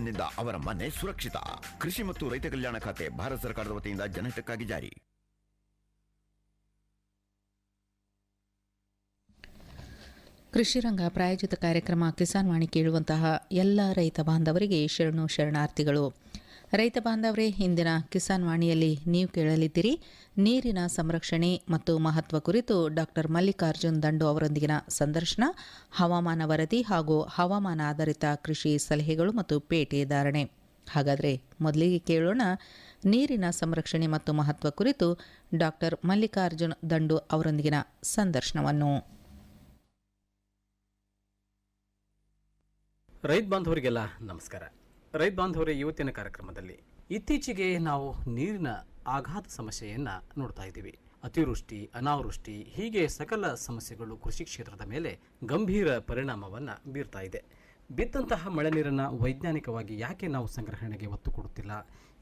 ಪೆನ್ಷನ್ನಿಂದ ಅವರ ಮನೆ ಸುರಕ್ಷಿತ. ಕೃಷಿ ಮತ್ತು ರೈತ ಕಲ್ಯಾಣ ಖಾತೆ ಭಾರತ ಸರ್ಕಾರದ ವತಿಯಿಂದ ಜನಹಿತಕ್ಕಾಗಿ ಜಾರಿ. ಕೃಷಿರಂಗ ಪ್ರಾಯೋಜಿತ ಕಾರ್ಯಕ್ರಮ ಕಿಸಾನ್ ವಾಣಿ ಕೇಳುವಂತಹ ಎಲ್ಲ ರೈತ ಬಾಂಧವರಿಗೆ ಶರಣು ಶರಣಾರ್ಥಿಗಳು. ರೈತ ಬಾಂಧವರೇ, ಇಂದಿನ ಕಿಸಾನ್ ವಾಣಿಯಲ್ಲಿ ನೀವು ಕೇಳಲಿದ್ದೀರಿ ನೀರಿನ ಸಂರಕ್ಷಣೆ ಮತ್ತು ಮಹತ್ವ ಕುರಿತು ಡಾಕ್ಟರ್ ಮಲ್ಲಿಕಾರ್ಜುನ್ ದಂಡು ಅವರೊಂದಿಗಿನ ಸಂದರ್ಶನ, ಹವಾಮಾನ ವರದಿ ಹಾಗೂ ಹವಾಮಾನ ಆಧಾರಿತ ಕೃಷಿ ಸಲಹೆಗಳು ಮತ್ತು ಪೇಟೆ ಧಾರಣೆ. ಹಾಗಾದರೆ ಮೊದಲಿಗೆ ಕೇಳೋಣ ನೀರಿನ ಸಂರಕ್ಷಣೆ ಮತ್ತು ಮಹತ್ವ ಕುರಿತು ಡಾಕ್ಟರ್ ಮಲ್ಲಿಕಾರ್ಜುನ್ ದಂಡು ಅವರೊಂದಿಗಿನ ಸಂದರ್ಶನವನ್ನು. ರೈತ ಬಾಂಧವರಿಗೆಲ್ಲ ನಮಸ್ಕಾರ. ರೈತ ಬಾಂಧವರೇ, ಇವತ್ತಿನ ಕಾರ್ಯಕ್ರಮದಲ್ಲಿ ಇತ್ತೀಚೆಗೆ ನಾವು ನೀರಿನ ಆಘಾತ ಸಮಸ್ಯೆಯನ್ನು ನೋಡ್ತಾ ಇದ್ದೀವಿ. ಅತಿವೃಷ್ಟಿ, ಅನಾವೃಷ್ಟಿ, ಹೀಗೆ ಸಕಲ ಸಮಸ್ಯೆಗಳು ಕೃಷಿ ಕ್ಷೇತ್ರದ ಮೇಲೆ ಗಂಭೀರ ಪರಿಣಾಮವನ್ನು ಬೀರ್ತಾ ಇದೆ. ಬಿದ್ದಂತಹ ಮಳೆ ನೀರನ್ನು ವೈಜ್ಞಾನಿಕವಾಗಿ ಯಾಕೆ ನಾವು ಸಂಗ್ರಹಣೆಗೆ ಒತ್ತು ಕೊಡುತ್ತಿಲ್ಲ?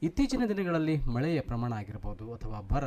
ಇತ್ತೀಚಿನ ದಿನಗಳಲ್ಲಿ ಮಳೆಯ ಪ್ರಮಾಣ ಆಗಿರ್ಬೋದು ಅಥವಾ ಬರ,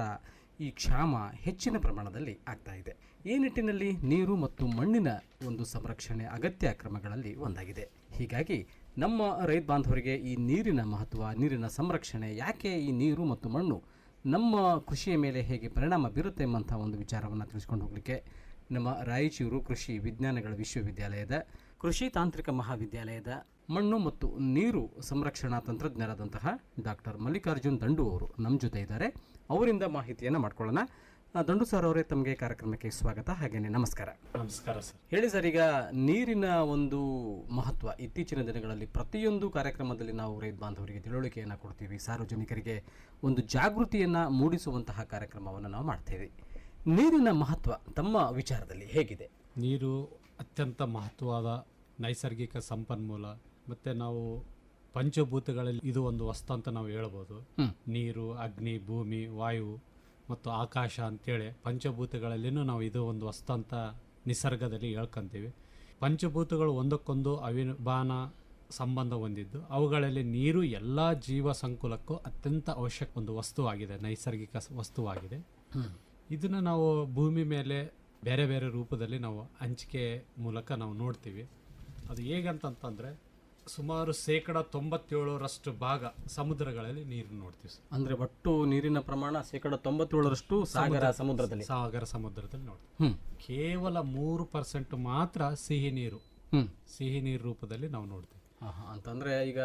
ಈ ಕ್ಷಾಮ ಹೆಚ್ಚಿನ ಪ್ರಮಾಣದಲ್ಲಿ ಆಗ್ತಾ ಇದೆ. ಈ ನಿಟ್ಟಿನಲ್ಲಿ ನೀರು ಮತ್ತು ಮಣ್ಣಿನ ಒಂದು ಸಂರಕ್ಷಣೆ ಅಗತ್ಯ ಕ್ರಮಗಳಲ್ಲಿ ಒಂದಾಗಿದೆ. ಹೀಗಾಗಿ ನಮ್ಮ ರೈತ ಬಾಂಧವರಿಗೆ ಈ ನೀರಿನ ಮಹತ್ವ, ನೀರಿನ ಸಂರಕ್ಷಣೆ ಯಾಕೆ ಈ ನೀರು ಮತ್ತು ಮಣ್ಣು ನಮ್ಮ ಕೃಷಿಯ ಮೇಲೆ ಹೇಗೆ ಪರಿಣಾಮ ಬೀರುತ್ತೆ ಎಂಬಂಥ ಒಂದು ವಿಚಾರವನ್ನು ತಿಳಿಸ್ಕೊಂಡು ಹೋಗಲಿಕ್ಕೆ ನಮ್ಮ ರಾಯಚೂರು ಕೃಷಿ ವಿಜ್ಞಾನಗಳ ವಿಶ್ವವಿದ್ಯಾಲಯದ, ಕೃಷಿ ತಾಂತ್ರಿಕ ಮಹಾವಿದ್ಯಾಲಯದ ಮಣ್ಣು ಮತ್ತು ನೀರು ಸಂರಕ್ಷಣಾ ತಂತ್ರಜ್ಞರಾದಂತಹ ಡಾಕ್ಟರ್ ಮಲ್ಲಿಕಾರ್ಜುನ್ ದಂಡು ಅವರು ನಮ್ಮ ಜೊತೆ ಇದ್ದಾರೆ. ಅವರಿಂದ ಮಾಹಿತಿಯನ್ನು ಮಾಡ್ಕೊಳ್ಳೋಣ. ದಂಡು ಸರ್ ಅವರೇ ತಮಗೆ ಕಾರ್ಯಕ್ರಮಕ್ಕೆ ಸ್ವಾಗತ. ಹಾಗೇನೆ ನಮಸ್ಕಾರ. ನಮಸ್ಕಾರ ಸರ್. ಹೇಳಿ ಸರ್ ಈಗ ನೀರಿನ ಒಂದು ಮಹತ್ವ ಇತ್ತೀಚಿನ ದಿನಗಳಲ್ಲಿ ಪ್ರತಿಯೊಂದು ಕಾರ್ಯಕ್ರಮದಲ್ಲಿ ನಾವು ರೈತ ಬಾಂಧವರಿಗೆ ತಿಳುವಳಿಕೆಯನ್ನು ಕೊಡ್ತೀವಿ. ಸಾರ್ವಜನಿಕರಿಗೆ ಒಂದು ಜಾಗೃತಿಯನ್ನು ಮೂಡಿಸುವಂತಹ ಕಾರ್ಯಕ್ರಮವನ್ನು ನಾವು ಮಾಡ್ತೇವೆ ನೀರಿನ ಮಹತ್ವ ತಮ್ಮ ವಿಚಾರದಲ್ಲಿ ಹೇಗಿದೆ? ನೀರು ಅತ್ಯಂತ ಮಹತ್ವವಾದ ನೈಸರ್ಗಿಕ ಸಂಪನ್ಮೂಲ ಮತ್ತು ನಾವು ಪಂಚಭೂತಗಳಲ್ಲಿ ಇದು ಒಂದು ವಸ್ತು ಅಂತ ನಾವು ಹೇಳ್ಬೋದು. ನೀರು ಅಗ್ನಿ ಭೂಮಿ ವಾಯು ಮತ್ತು ಆಕಾಶ ಅಂತೇಳಿ ಪಂಚಭೂತಗಳಲ್ಲಿನೂ ನಾವು ಇದು ಒಂದು ವಸ್ತು ಅಂತ ನಿಸರ್ಗದಲ್ಲಿ ಹೇಳ್ಕೊಂತೀವಿ. ಪಂಚಭೂತಗಳು ಒಂದಕ್ಕೊಂದು ಅವಿಭಾನ ಸಂಬಂಧ ಹೊಂದಿದ್ದು ಅವುಗಳಲ್ಲಿ ನೀರು ಎಲ್ಲ ಜೀವ ಸಂಕುಲಕ್ಕೂ ಅತ್ಯಂತ ಅವಶ್ಯಕ ಒಂದು ವಸ್ತುವಾಗಿದೆ ನೈಸರ್ಗಿಕ ವಸ್ತುವಾಗಿದೆ. ಇದನ್ನು ನಾವು ಭೂಮಿ ಮೇಲೆ ಬೇರೆ ಬೇರೆ ರೂಪದಲ್ಲಿ ನಾವು ಹಂಚಿಕೆ ಮೂಲಕ ನಾವು ನೋಡ್ತೀವಿ. ಅದು ಹೇಗಂತಂತಂದರೆ ಸುಮಾರು ಶೇಕಡ ತೊಂಬತ್ತೇಳರಷ್ಟು ಭಾಗ ಸಮುದ್ರಗಳಲ್ಲಿ ನೀರು ನೋಡ್ತೀವಿ ಸರ್. ಅಂದ್ರೆ ಒಟ್ಟು ನೀರಿನ ಪ್ರಮಾಣ ಶೇಕಡ ತೊಂಬತ್ತೇಳರಷ್ಟು ಸಾಗರ ಸಮುದ್ರದಲ್ಲಿ. ಸಾಗರ ಸಮುದ್ರದಲ್ಲಿ ನೋಡ್ತೀವಿ. ಕೇವಲ ಮೂರು ಪರ್ಸೆಂಟ್ ಮಾತ್ರ ಸಿಹಿ ನೀರು. ಸಿಹಿ ನೀರು ರೂಪದಲ್ಲಿ ನಾವು ನೋಡ್ತೀವಿ. ಅಂತಂದ್ರೆ ಈಗ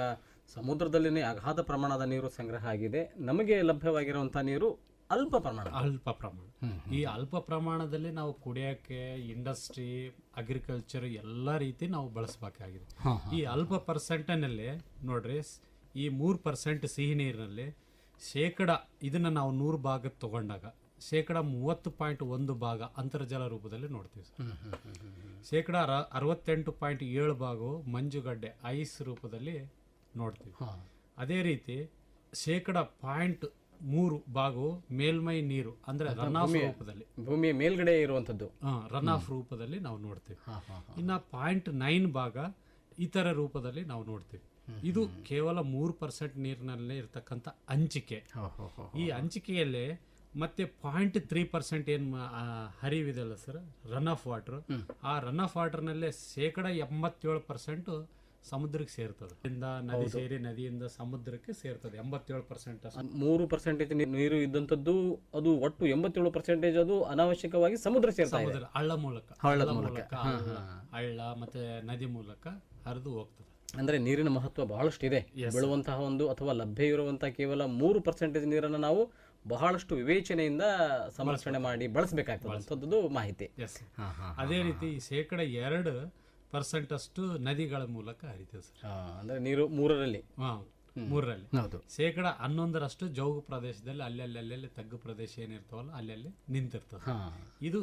ಸಮುದ್ರದಲ್ಲಿನೇ ಅಗಾಧ ಪ್ರಮಾಣದ ನೀರು ಸಂಗ್ರಹ ಆಗಿದೆ. ನಮಗೆ ಲಭ್ಯವಾಗಿರುವಂತಹ ನೀರು ಅಲ್ಪ ಪ್ರಮಾಣ ಅಲ್ಪ ಪ್ರಮಾಣ. ಈ ಅಲ್ಪ ಪ್ರಮಾಣದಲ್ಲಿ ನಾವು ಕುಡಿಯೋಕ್ಕೆ ಇಂಡಸ್ಟ್ರಿ ಅಗ್ರಿಕಲ್ಚರ್ ಎಲ್ಲ ರೀತಿ ನಾವು ಬಳಸಬೇಕಾಗಿದೆ. ಈ ಅಲ್ಪ ಪರ್ಸೆಂಟ್ನಲ್ಲಿ ನೋಡ್ರಿ ಈ ಮೂರು ಪರ್ಸೆಂಟ್ ಸಿಹಿ ನೀರಿನಲ್ಲಿ ಶೇಕಡ ಇದನ್ನು ನಾವು ನೂರು ಭಾಗ ತಗೊಂಡಾಗ ಶೇಕಡ ಮೂವತ್ತು ಪಾಯಿಂಟ್ ಒಂದು ಭಾಗ ಅಂತರ್ಜಲ ರೂಪದಲ್ಲಿ ನೋಡ್ತೀವಿ ಸರ್. ಶೇಕಡ ಅರ- ಅರವತ್ತೆಂಟು ಪಾಯಿಂಟ್ ಏಳು ಭಾಗವು ಮಂಜುಗಡ್ಡೆ ಐಸ್ ರೂಪದಲ್ಲಿ ನೋಡ್ತೀವಿ. ಅದೇ ರೀತಿ ಶೇಕಡ ಪಾಯಿಂಟ್ ಮೂರು ಭಾಗವು ಮೇಲ್ಮೈ ನೀರು ಅಂದ್ರೆ ರನ್ ಆಫ್ ರೂಪದಲ್ಲಿ. ಭೂಮಿಯ ಮೇಲ್ಗಡೆ ಇರುವಂತದ್ದು ರನ್ ಆಫ್ ರೂಪದಲ್ಲಿ ನಾವು ನೋಡ್ತೀವಿ. ಇನ್ನ ಪಾಯಿಂಟ್ ನೈನ್ ಭಾಗ ಇತರ ರೂಪದಲ್ಲಿ ನಾವು ನೋಡ್ತೀವಿ. ಇದು ಕೇವಲ ಮೂರು ಪರ್ಸೆಂಟ್ ನೀರಿನಲ್ಲೇ ಇರತಕ್ಕಂತ ಹಂಚಿಕೆ ಈ ಹಂಚಿಕೆಯಲ್ಲಿ ಮತ್ತೆ ಪಾಯಿಂಟ್ ತ್ರೀ ಪರ್ಸೆಂಟ್ ಏನು ಹರಿವಿದೆಲ್ಲ ಸರ್ ರನ್ ಆಫ್ ವಾಟರ್ ಆ ರನ್ ಆಫ್ ವಾಟರ್ನಲ್ಲೇ ಶೇಕಡ ಎಂಬತ್ತೇಳು ಪರ್ಸೆಂಟ್ ಸಮುದ್ರಕ್ಕೆ ಸೇರ್ತದರಿಂದ ನದಿ ಸೇರಿ ನದಿಯಿಂದ ಸಮುದ್ರಕ್ಕೆ ಸೇರ್ತದೆ. ಎಂಬತ್ತೇಳು ಪರ್ಸೆಂಟ್ ಮೂರು ಪರ್ಸೆಂಟೇಜ್ ನೀರು ಇದ್ದಂಥದ್ದು ಅದು ಒಟ್ಟು ಎಂಬತ್ತೇಳು ಪರ್ಸೆಂಟೇಜ್ ಅದು ಅನಾವಶ್ಯಕವಾಗಿ ಸಮುದ್ರ ಸೇರ್ತದೆ ಹಳ್ಳ ಮೂಲಕ. ಹಳ್ಳದ ಹಳ್ಳ ಮೂಲಕ. ಹಳ್ಳ ಮತ್ತೆ ನದಿ ಮೂಲಕ ಹರಿದು ಹೋಗ್ತದೆ. ಅಂದ್ರೆ ನೀರಿನ ಮಹತ್ವ ಬಹಳಷ್ಟು ಇದೆ ಬೀಳುವಂತಹ ಒಂದು ಅಥವಾ ಲಭ್ಯ ಇರುವಂತಹ ಕೇವಲ ಮೂರು ಪರ್ಸೆಂಟೇಜ್ ನೀರನ್ನು ನಾವು ಬಹಳಷ್ಟು ವಿವೇಚನೆಯಿಂದ ಸಂರಕ್ಷಣೆ ಮಾಡಿ ಬಳಸಬೇಕಾಗ್ತದೆ. ಮಾಹಿತಿ. ಅದೇ ರೀತಿ ಶೇಕಡ ಎರಡು ಪರ್ಸೆಂಟ್ ಅಷ್ಟು ನದಿಗಳ ಮೂಲಕ ಹರಿತದೆ ಸರ್. ಅಂದ್ರೆ ನೀರು ಮೂರರಲ್ಲಿ. ಹಾ ಮೂರರಲ್ಲಿ. ಹೌದು. ಶೇಕಡ ಹನ್ನೊಂದರಷ್ಟು ಜೌಗು ಪ್ರದೇಶದಲ್ಲಿ ಅಲ್ಲಲ್ಲಿ ಅಲ್ಲಲ್ಲಿ ತಗ್ಗು ಪ್ರದೇಶ ಏನಿರ್ತಾವಲ್ಲ ಅಲ್ಲಲ್ಲಿ ನಿಂತಿರ್ತದೆ. ಇದು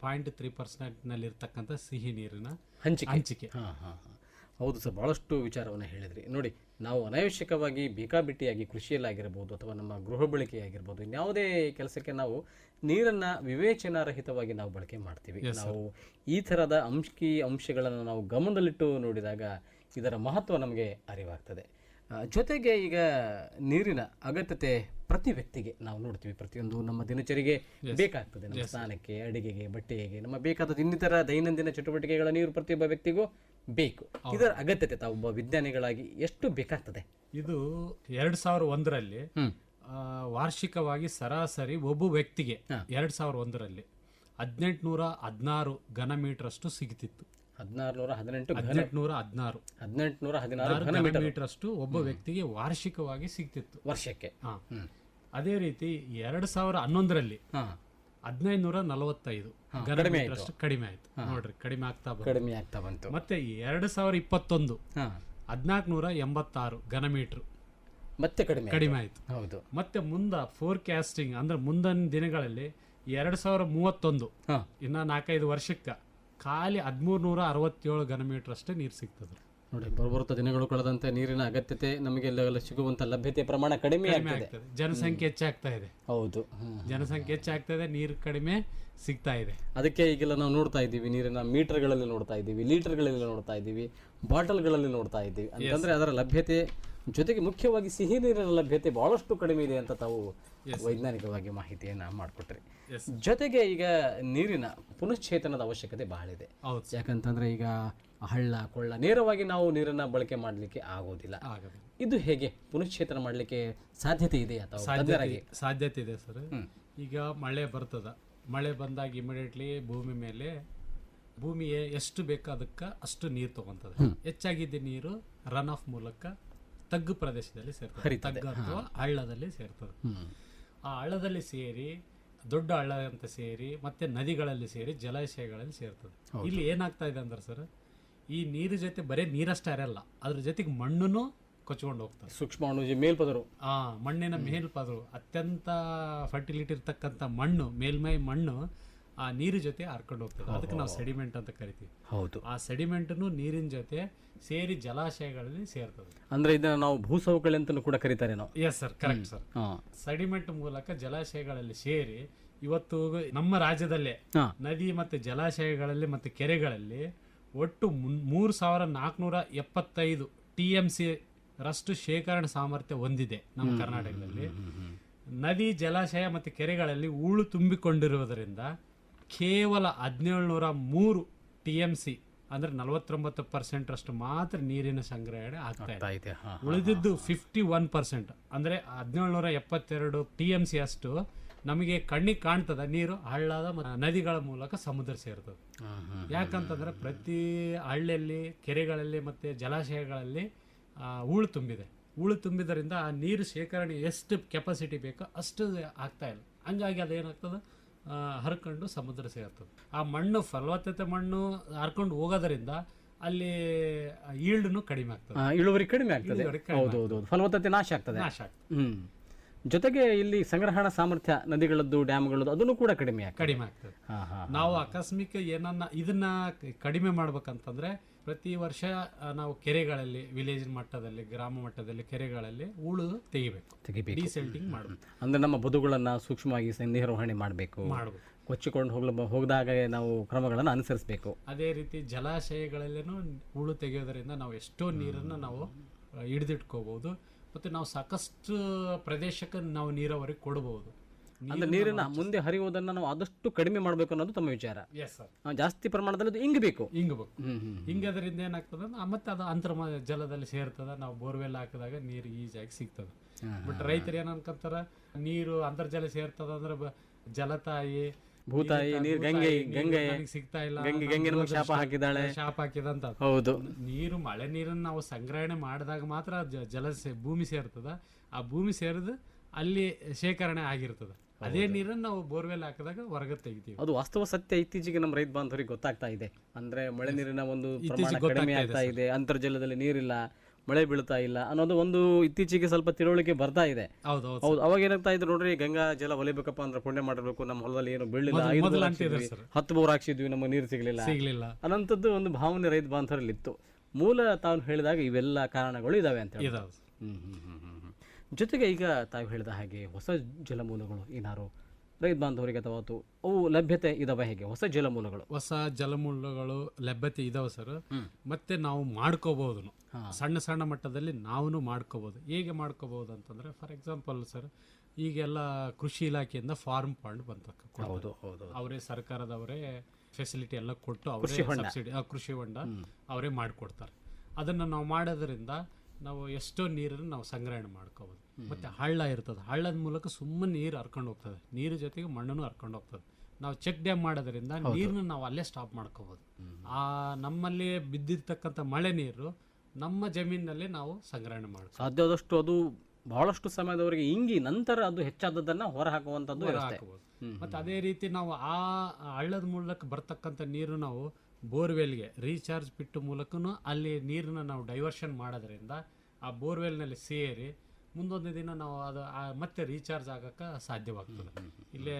ಪಾಯಿಂಟ್ ತ್ರೀ ಪರ್ಸೆಂಟ್ನಲ್ಲಿ ಇರ್ತಕ್ಕಂಥ ಸಿಹಿ ನೀರಿನ ಹಂಚಿಕೆ. ಹಂಚಿಕೆ. ಹಾ ಹಾ ಹಾ. ಹೌದು ಸರ್ ಭಾಳಷ್ಟು ವಿಚಾರವನ್ನು ಹೇಳಿದ್ರಿ. ನೋಡಿ ನಾವು ಅನಾವಶ್ಯಕವಾಗಿ ಬೇಕಾಬಿಟ್ಟಿಯಾಗಿ ಕೃಷಿಯಲ್ಲಾಗಿರ್ಬೋದು ಅಥವಾ ನಮ್ಮ ಗೃಹ ಬಳಕೆಯಾಗಿರ್ಬೋದು ಇನ್ಯಾವುದೇ ಕೆಲಸಕ್ಕೆ ನಾವು ನೀರನ್ನು ವಿವೇಚನಾರಹಿತವಾಗಿ ನಾವು ಬಳಕೆ ಮಾಡ್ತೀವಿ. ನಾವು ಈ ಥರದ ಅಂಶಕಿ ಅಂಶಗಳನ್ನು ನಾವು ಗಮನದಲ್ಲಿಟ್ಟು ನೋಡಿದಾಗ ಇದರ ಮಹತ್ವ ನಮಗೆ ಅರಿವಾಗ್ತದೆ. ಜೊತೆಗೆ ಈಗ ನೀರಿನ ಅಗತ್ಯತೆ ಪ್ರತಿ ವ್ಯಕ್ತಿಗೆ ನಾವು ನೋಡ್ತೀವಿ. ಪ್ರತಿಯೊಂದು ನಮ್ಮ ದಿನಚರಿಗೆ ಬೇಕಾಗ್ತದೆ. ನಮ್ಮ ಸ್ನಾನಕ್ಕೆ ಅಡಿಗೆಗೆ ಬಟ್ಟೆಗೆ ನಮ್ಮ ಬೇಕಾದ ಇನ್ನಿತರ ದೈನಂದಿನ ಚಟುವಟಿಕೆಗಳ ನೀರು ಪ್ರತಿಯೊಬ್ಬ ವ್ಯಕ್ತಿಗೂ ಬೇಕು. ಇದರ ಅಗತ್ಯತೆ ತಾವು ಒಬ್ಬ ವಿಜ್ಞಾನಿಗಳಾಗಿ ಎಷ್ಟು ಬೇಕಾಗ್ತದೆ? ಇದು ಎರಡ್ ಸಾವಿರ ಒಂದರಲ್ಲಿ ವಾರ್ಷಿಕವಾಗಿ ಸರಾಸರಿ ಒಬ್ಬ ವ್ಯಕ್ತಿಗೆ ಎರಡು ಸಾವಿರ ಒಂದರಲ್ಲಿ ಹದಿನೆಂಟುನೂರ ಹದಿನಾರು ಘನ ಮೀಟರ್ ಅಷ್ಟು ಸಿಗ್ತಿತ್ತು. ಹದಿನಾರು ನೂರ ಹದಿನೆಂಟು ಹದಿನೆಂಟುನೂರ ಹದಿನಾರು. ಹದಿನಾರು ಘನ ಘನ ಮೀಟರ್. ಮೀಟರ್ ಅಷ್ಟು ಒಬ್ಬ ವ್ಯಕ್ತಿಗೆ ವಾರ್ಷಿಕವಾಗಿ ಸಿಗ್ತಿತ್ತು. ವರ್ಷಕ್ಕೆ. ಹಾ. ಅದೇ ರೀತಿ ಎರಡು ಸಾವಿರ ಹನ್ನೊಂದರಲ್ಲಿ ಹದಿನೈದುನೂರ ಹದಿನೈದು ನೂರ ನಲವತ್ತೈದು ಘನ ಮೀಟರ್ ಅಷ್ಟು ಕಡಿಮೆ ಆಯ್ತು. ನೋಡ್ರಿ ಕಡಿಮೆ ಆಗ್ತಾ ಬಂತು. ಕಡಿಮೆ ಆಗ್ತಾ ಬಂತು. ಮತ್ತೆ ಎರಡ್ ಸಾವಿರ ಇಪ್ಪತ್ತೊಂದು ಹಾ. ಹದಿನಾಲ್ಕು ನೂರ ಎಂಬತ್ತಾರು ಘನ ಮೀಟರ್. ಮತ್ತೆ ಕಡಿಮೆ ಕಡಿಮೆ ಆಯಿತು. ಹೌದು. ಮತ್ತೆ ಮುಂದ ಫೋರ್ಕಾಸ್ಟಿಂಗ್ ಅಂದ್ರೆ ಮುಂದಿನ ದಿನಗಳಲ್ಲಿ ಎರಡು ಸಾವಿರ ಮೂವತ್ತೊಂದು ಹಾ. ಇನ್ನ ನಾಲ್ಕೈದು ವರ್ಷಕ್ಕೆ ಖಾಲಿ ಹದಿಮೂರು ನೂರ ಅರವತ್ತೇಳು ಘನ ಮೀಟರ್ ಅಷ್ಟೇ ನೀರು ಸಿಗ್ತದೆ. ನೋಡಿ ಬರಬರುತ್ತ ದಿನಗಳು ಕಳೆದಂತೆ ನೀರಿನ ಅಗತ್ಯತೆ ನಮಗೆ ಸಿಗುವಂತ ಲಭ್ಯತೆ ಪ್ರಮಾಣ ಕಡಿಮೆ ಕಡಿಮೆ ಆಗ್ತದೆ. ಆಗ್ತದೆ. ಜನಸಂಖ್ಯೆ ಹೆಚ್ಚಾಗ್ತಾ ಇದೆ. ಹೌದು. ಹ್ಮ್. ಜನಸಂಖ್ಯೆ ಹೆಚ್ಚಾಗ್ತಾ ಇದೆ ನೀರು ಕಡಿಮೆ ಸಿಗ್ತಾ ಇದೆ. ಅದಕ್ಕೆ ಈಗೆಲ್ಲ ನಾವು ನೋಡ್ತಾ ಇದ್ದೀವಿ ನೀರಿನ ಮೀಟರ್ಗಳಲ್ಲಿ ನೋಡ್ತಾ ಇದ್ದೀವಿ ಲೀಟರ್ಗಳಲ್ಲಿ ನೋಡ್ತಾ ಇದ್ದೀವಿ ಬಾಟಲ್ಗಳಲ್ಲಿ ನೋಡ್ತಾ ಇದ್ದೀವಿ. ಅಂತಂದ್ರೆ ಅದರ ಲಭ್ಯತೆ ಜೊತೆಗೆ ಮುಖ್ಯವಾಗಿ ಸಿಹಿ ನೀರಿನ ಲಭ್ಯತೆ ಬಹಳಷ್ಟು ಕಡಿಮೆ ಇದೆ ಅಂತ ತಾವು ವೈಜ್ಞಾನಿಕವಾಗಿ ಮಾಹಿತಿಯನ್ನ ಮಾಡಿಕೊಟ್ರಿ. ಜೊತೆಗೆ ಈಗ ನೀರಿನ ಪುನಶ್ಚೇತನದ ಅವಶ್ಯಕತೆ ಬಹಳ ಇದೆ ಯಾಕಂತಂದ್ರೆ ಈಗ ಹಳ್ಳ ಕೊಳ್ಳ ನೇರವಾಗಿ ನಾವು ನೀರನ್ನ ಬಳಕೆ ಮಾಡಲಿಕ್ಕೆ ಆಗೋದಿಲ್ಲ. ಆಗದೆ ಇದು ಹೇಗೆ? ಪುನಶ್ಚೇತನ ಮಾಡಲಿಕ್ಕೆ ಸಾಧ್ಯತೆ ಇದೆ ಅಥವಾ ಸಾಧ್ಯತೆ ಇದೆ ಸರ್. ಈಗ ಮಳೆ ಬರ್ತದ. ಮಳೆ ಬಂದಾಗ ಇಮಿಡಿಯೇಟ್ಲಿ ಭೂಮಿ ಮೇಲೆ ಭೂಮಿಗೆ ಎಷ್ಟು ಬೇಕಾದಕ್ಕ ಅಷ್ಟು ನೀರು ತಗೊಂತದೆ ಹೆಚ್ಚಾಗಿದ್ದ ನೀರು ರನ್ ಆಫ್ ಮೂಲಕ ತಗ್ಗು ಪ್ರದೇಶದಲ್ಲಿ ಸೇರ್ತದೆ. ತಗ್ಗು ಅಥವಾ ಹಳ್ಳದಲ್ಲಿ ಸೇರ್ತದೆ. ಆ ಹಳ್ಳದಲ್ಲಿ ಸೇರಿ ದೊಡ್ಡ ಹಳ್ಳ ಅಂತ ಸೇರಿ ಮತ್ತೆ ನದಿಗಳಲ್ಲಿ ಸೇರಿ ಜಲಾಶಯಗಳಲ್ಲಿ ಸೇರ್ತದೆ. ಇಲ್ಲಿ ಏನಾಗ್ತಾ ಇದೆ ಅಂದ್ರೆ ಸರ್ ಈ ನೀರು ಜೊತೆ ಬರೀ ನೀರಷ್ಟೇ ಇರಲ್ಲ ಅದ್ರ ಜೊತೆಗೆ ಮಣ್ಣನ್ನು ಕೊಚ್ಕೊಂಡು ಹೋಗ್ತದೆ. ಸೂಕ್ಷ್ಮ ಮೇಲ್ಪದರು. ಆ ಮಣ್ಣಿನ ಮೇಲ್ಪದರು. ಅತ್ಯಂತ ಫರ್ಟಿಲಿಟಿ ಇರ್ತಕ್ಕಂಥ ಮಣ್ಣು ಮೇಲ್ಮೈ ಮಣ್ಣು ಆ ನೀರು ಜೊತೆ ಹರ್ಕೊಂಡು ಹೋಗ್ತದೆ. ಅದಕ್ಕೆ ನಾವು ಸೆಡಿಮೆಂಟ್ ಅಂತ ಕರಿತೀವಿ. ಹೌದು. ಆ ಸೆಡಿಮೆಂಟನ್ನು ನೀರಿನ ಜೊತೆ ಸೇರಿ ಜಲಾಶಯಗಳಲ್ಲಿ ಸೇರ್ತದೆ. ಅಂದ್ರೆ ಇದನ್ನ ನಾವು ಭೂಸವಕಳಿ ಅಂತಲೂ ಕೂಡ ಕರೀತಾರೆ ನಾವು yes sir correct sir sediment ಮೂಲಕ ಜಲಾಶಯಗಳಲ್ಲಿ ಸೇರಿ ಇವತ್ತು ನಮ್ಮ ರಾಜ್ಯದಲ್ಲೇ ನದಿ ಮತ್ತು ಜಲಾಶಯಗಳಲ್ಲಿ ಮತ್ತು ಕೆರೆಗಳಲ್ಲಿ ಒಟ್ಟು ಮೂರು ಸಾವಿರ ನಾಲ್ಕುನೂರ ಎಪ್ಪತ್ತೈದು ಟಿ ಎಂ ಸಿ ರಷ್ಟು ಶೇಖರಣೆ ಸಾಮರ್ಥ್ಯ ಹೊಂದಿದೆ ನಮ್ಮ ಕರ್ನಾಟಕದಲ್ಲಿ. ನದಿ ಜಲಾಶಯ ಮತ್ತು ಕೆರೆಗಳಲ್ಲಿ ಹೂಳು ತುಂಬಿಕೊಂಡಿರುವುದರಿಂದ ಕೇವಲ ಹದಿನೇಳುನೂರ ಮೂರು ಟಿ ಎಂ ಸಿ ಅಂದ್ರೆ ನಲವತ್ತೊಂಬತ್ತು ಪರ್ಸೆಂಟ್ ಅಷ್ಟು ಮಾತ್ರ ನೀರಿನ ಸಂಗ್ರಹಣೆ ಆಗ್ತಾ ಇದೆ. ಉಳಿದಿದ್ದು ಫಿಫ್ಟಿ ಒನ್ ಪರ್ಸೆಂಟ್ ಅಂದ್ರೆ ಹದಿನೇಳುನೂರ ಎಪ್ಪತ್ತೆರಡು ಟಿ ಎಂ ಸಿ ಅಷ್ಟು ನಮಗೆ ಕಣ್ಣಿಗೆ ಕಾಣ್ತದ ನೀರು ಹಳ್ಳದ ಮತ್ತು ನದಿಗಳ ಮೂಲಕ ಸಮುದ್ರ ಸೇರ್ತದೆ. ಯಾಕಂತಂದ್ರೆ ಪ್ರತಿ ಹಳ್ಳಿಯಲ್ಲಿ ಕೆರೆಗಳಲ್ಲಿ ಮತ್ತೆ ಜಲಾಶಯಗಳಲ್ಲಿ ಹೂಳು ತುಂಬಿದೆ. ಹೂಳು ತುಂಬಿದ್ರಿಂದ ಆ ನೀರು ಶೇಖರಣೆ ಎಷ್ಟು ಕೆಪಾಸಿಟಿ ಬೇಕೋ ಅಷ್ಟು ಆಗ್ತಾ ಇಲ್ಲ. ಹಂಗಾಗಿ ಅದೇನಾಗ್ತದೆ? ಹರ್ಕೊಂಡು ಸಮುದ್ರ ಸೇರ್ತದೆ. ಆ ಮಣ್ಣು ಫಲವತ್ತತೆ ಮಣ್ಣು ಹರ್ಕೊಂಡು ಹೋಗೋದರಿಂದ ಅಲ್ಲಿ ಈಲ್ಡ್ನು ಕಡಿಮೆ ಆಗ್ತದೆ. ಇಳುವರಿ ಕಡಿಮೆ ಆಗ್ತದೆ. ಹೌದು ಹೌದು ಹೌದು. ಫಲವತ್ತತೆ ನಾಶ ಆಗ್ತದೆ. ನಾಶ ಆಗ್ತದೆ. ಹ್ಮ್. ಜೊತೆಗೆ ಇಲ್ಲಿ ಸಂಗ್ರಹಣಾ ಸಾಮರ್ಥ್ಯ ನದಿಗಳದ್ದು ಡ್ಯಾಮ್ಗಳದ್ದು ಅದನ್ನು ಕೂಡ ಕಡಿಮೆ ಕಡಿಮೆ ಆಗ್ತದೆ. ನಾವು ಆಕಸ್ಮಿಕ ಏನನ್ನ ಇದನ್ನ ಕಡಿಮೆ ಮಾಡ್ಬೇಕಂತಂದ್ರೆ ಪ್ರತಿ ವರ್ಷ ನಾವು ಕೆರೆಗಳಲ್ಲಿ ವಿಲೇಜ್ ಮಟ್ಟದಲ್ಲಿ ಗ್ರಾಮ ಮಟ್ಟದಲ್ಲಿ ಕೆರೆಗಳಲ್ಲಿ ಹೂಳು ತೆಗಿಬೇಕು. ತೆಗಿಬೇಕು. ಡಿಸೆಲ್ಟಿಂಗ್ ಮಾಡಬೇಕು. ಅಂದ್ರೆ ನಮ್ಮ ಬದುಗಳನ್ನು ಸೂಕ್ಷ್ಮವಾಗಿ ನಿರ್ವಹಣೆ ಮಾಡಬೇಕು. ಮಾಡಬೇಕು. ಕೊಚ್ಚಿಕೊಂಡು ಹೋಗ್ಲ ಹೋಗದಾಗ ನಾವು ಕ್ರಮಗಳನ್ನು ಅನುಸರಿಸಬೇಕು. ಅದೇ ರೀತಿ ಜಲಾಶಯಗಳಲ್ಲೇನು ಹೂಳು ತೆಗೆಯೋದರಿಂದ ನಾವು ಎಷ್ಟೋ ನೀರನ್ನು ನಾವು ಹಿಡಿದಿಟ್ಕೋಬಹುದು ಮತ್ತೆ ನಾವು ಸಾಕಷ್ಟು ಪ್ರದೇಶಕ್ಕೆ ನಾವು ನೀರಾವರಿ ಕೊಡಬಹುದು ಅಂದ್ರೆ ನೀರಿನ ಮುಂದೆ ಹರಿಯುವುದನ್ನ ನಾವು ಆದಷ್ಟು ಕಡಿಮೆ ಮಾಡಬೇಕು ಅನ್ನೋದು ತಮ್ಮ ವಿಚಾರ. ಎಸ್ ಸರ್ ಜಾಸ್ತಿ ಪ್ರಮಾಣದಲ್ಲಿ ಅದು ಇಂಗಬೇಕು. ಬೇಕು ಹಿಂಗ್ ಅದರಿಂದ ಏನಾಗ್ತದ ಮತ್ತೆ ಅದು ಅಂತರ್ಮ ಜಲದಲ್ಲಿ ಸೇರ್ತದ. ನಾವು ಬೋರ್ವೆಲ್ ಹಾಕಿದಾಗ ನೀರು ಈಜಾಗಿ ಸಿಗ್ತದೆ. ಬಟ್ ರೈತರು ಏನ್ ಅನ್ಕೊಂತಾರ ನೀರು ಅಂತರ್ಜಲ ಸೇರ್ತದ ಅಂದ್ರೆ ಜಲತಾಯಿ ಭೂತಾಯಿ, ನೀರು ಗಂಗೆ, ಗಂಗೆ, ಸಿಗ್ತಾ ಇಲ್ಲ ಗಂಗೆ ನಮಗೆ ಶಾಪ ಹಾಕಿದಾಳೆ ಶಾಪ ಹಾಕಿದಂತ ಹೌದು. ನೀರು ಮಳೆ ನೀರನ್ನು ನಾವು ಸಂಗ್ರಹಣೆ ಮಾಡಿದಾಗ ಮಾತ್ರ ಜಲ ಭೂಮಿ ಸೇರ್ತದ. ಆ ಭೂಮಿ ಸೇರಿದ ಅಲ್ಲಿ ಶೇಖರಣೆ ಆಗಿರ್ತದ. ಅದೇ ನೀರನ್ನು ನಾವು ಬೋರ್ವೆಲ್ ಹಾಕಿದಾಗ ಹೊರಗೆ ತೆಗಿತೀವಿ. ಅದು ವಾಸ್ತವ ಸತ್ಯ. ಇತ್ತೀಚೆಗೆ ನಮ್ಮ ರೈತ ಬಾಂಧವರಿಗೆ ಗೊತ್ತಾಗ್ತಾ ಇದೆ. ಅಂದ್ರೆ ಮಳೆ ನೀರಿನ ಒಂದು ಪ್ರಮಾಣ ಕಡಿಮೆ ಆಗ್ತಾ ಇದೆ. ಅಂತರ್ಜಲದಲ್ಲಿ ನೀರಿಲ್ಲ ಮಳೆ ಬೀಳ್ತಾ ಇಲ್ಲ ಅನ್ನೋದು ಒಂದು ಇತ್ತೀಚೆಗೆ ಸ್ವಲ್ಪ ತಿಳುವಳಿಕೆ ಬರ್ತಾ ಇದೆ. ಹೌದು ಅವಾಗ ಏನಾಗ್ತಾ ಇದ್ರು ನೋಡ್ರಿ ಗಂಗಾ ಜಲ ಒಲಿಬೇಕಪ್ಪ ಅಂದ್ರೆ ಪುಣ್ಯ ಮಾಡಬೇಕು. ನಮ್ಮ ಹೊಲದಲ್ಲಿ ಏನು ಬೀಳಿಲ್ಲ. ಹತ್ತು ಬೋರ್ ಹಾಕ್ಸಿದ್ವಿ ನಮಗೆ ನೀರು ಸಿಗ್ಲಿಲ್ಲ. ಸಿಗ್ಲಿಲ್ಲ. ಅನ್ನಂಥದ್ದು ಒಂದು ಭಾವನೆ ರೈತ ಬಾಂಧವರಲ್ಲಿ ಇತ್ತು ಮೂಲ ತಾವು ಹೇಳಿದಾಗ ಇವೆಲ್ಲ ಕಾರಣಗಳು ಇದಾವೆ ಅಂತ ಹ್ಮ್, ಹ್ಮ್, ಹ್ಮ್. ಜೊತೆಗೆ ಈಗ ತಾವು ಹೇಳಿದ ಹಾಗೆ ಹೊಸ ಜಲಮೂಲಗಳು ಏನಾರು ರೈತ ಬಾಂಧವರಿಗೆ ಅಥವಾ ಅವು ಲಭ್ಯತೆ ಇದಾವೆ ಹೇಗೆ? ಹೊಸ ಜಲಮೂಲಗಳು. ಹೊಸ ಜಲಮೂಲಗಳು ಲಭ್ಯತೆ ಇದಾವೆ ಸರ್ ಮತ್ತೆ ನಾವು ಮಾಡ್ಕೋಬಹುದು ಸಣ್ಣ ಸಣ್ಣ ಮಟ್ಟದಲ್ಲಿ ನಾವು ಮಾಡ್ಕೋಬಹುದು ಹೇಗೆ ಮಾಡ್ಕೋಬಹುದು ಅಂತಂದ್ರೆ ಫಾರ್ ಎಕ್ಸಾಂಪಲ್ ಸರ್ ಈಗೆಲ್ಲ ಕೃಷಿ ಇಲಾಖೆಯಿಂದ ಫಾರ್ಮ್ ಫಂಡ್ ಬಂತ ಹೌದು ಹೌದು ಅವರೇ ಸರ್ಕಾರದವರೇ ಫೆಸಿಲಿಟಿ ಎಲ್ಲ ಕೊಟ್ಟು ಅವರೇ ಸಬ್ಸಿಡಿ ಆ, ಕೃಷಿ ಹೊಂಡ ಅವರೇ ಮಾಡಿಕೊಡ್ತಾರೆ. ಅದನ್ನು ನಾವು ಮಾಡೋದ್ರಿಂದ ನಾವು ಎಷ್ಟೋ ನೀರನ್ನು ನಾವು ಸಂಗ್ರಹಣೆ ಮಾಡ್ಕೋಬೋದು. ಮತ್ತು ಹಳ್ಳ ಇರ್ತದೆ. ಹಳ್ಳದ ಮೂಲಕ ಸುಮ್ಮನೆ ನೀರು ಹರ್ಕೊಂಡು ಹೋಗ್ತದೆ. ನೀರು ಜೊತೆಗೆ ಮಣ್ಣನ್ನು ಹರ್ಕೊಂಡು ಹೋಗ್ತದೆ. ನಾವು ಚೆಕ್ ಡ್ಯಾಮ್ ಮಾಡೋದ್ರಿಂದ ನೀರನ್ನ ನಾವು ಅಲ್ಲೇ ಸ್ಟಾಪ್ ಮಾಡ್ಕೋಬೋದು. ಆ ನಮ್ಮಲ್ಲಿ ಬಿದ್ದಿರ್ತಕ್ಕಂಥ ಮಳೆ ನೀರು ನಮ್ಮ ಜಮೀನಿನಲ್ಲಿ ನಾವು ಸಂಗ್ರಹಣೆ ಮಾಡ ಸಾಧ್ಯವಾದಷ್ಟು ಅದು ಬಹಳಷ್ಟು ಸಮಯದವರೆಗೆ ಇಂಗಿ ನಂತರ ಅದು ಹೆಚ್ಚಾದದನ್ನ ಹೊರ ಹಾಕುವಂತದ್ದು ಇರುತ್ತೆ ಹಾಕಬಹುದು ಮತ್ತೆ ಅದೇ ರೀತಿ ನಾವು ಆ ಹಳ್ಳದ ಮೂಲಕ ಬರ್ತಕ್ಕಂಥ ನೀರು ನಾವು ಬೋರ್ವೆಲ್ಗೆ ರೀಚಾರ್ಜ್ ಬಿಟ್ಟು ಮೂಲಕನೂ ಅಲ್ಲಿ ನೀರನ್ನ ನಾವು ಡೈವರ್ಷನ್ ಮಾಡೋದ್ರಿಂದ ಆ ಬೋರ್ವೆಲ್ನಲ್ಲಿ ಸೇರಿ ಮುಂದೊಂದು ದಿನ ನಾವು ಅದು ಮತ್ತೆ ರೀಚಾರ್ಜ್ ಆಗಕ್ಕೆ ಸಾಧ್ಯವಾಗ್ತದೆ. ಇಲ್ಲೇ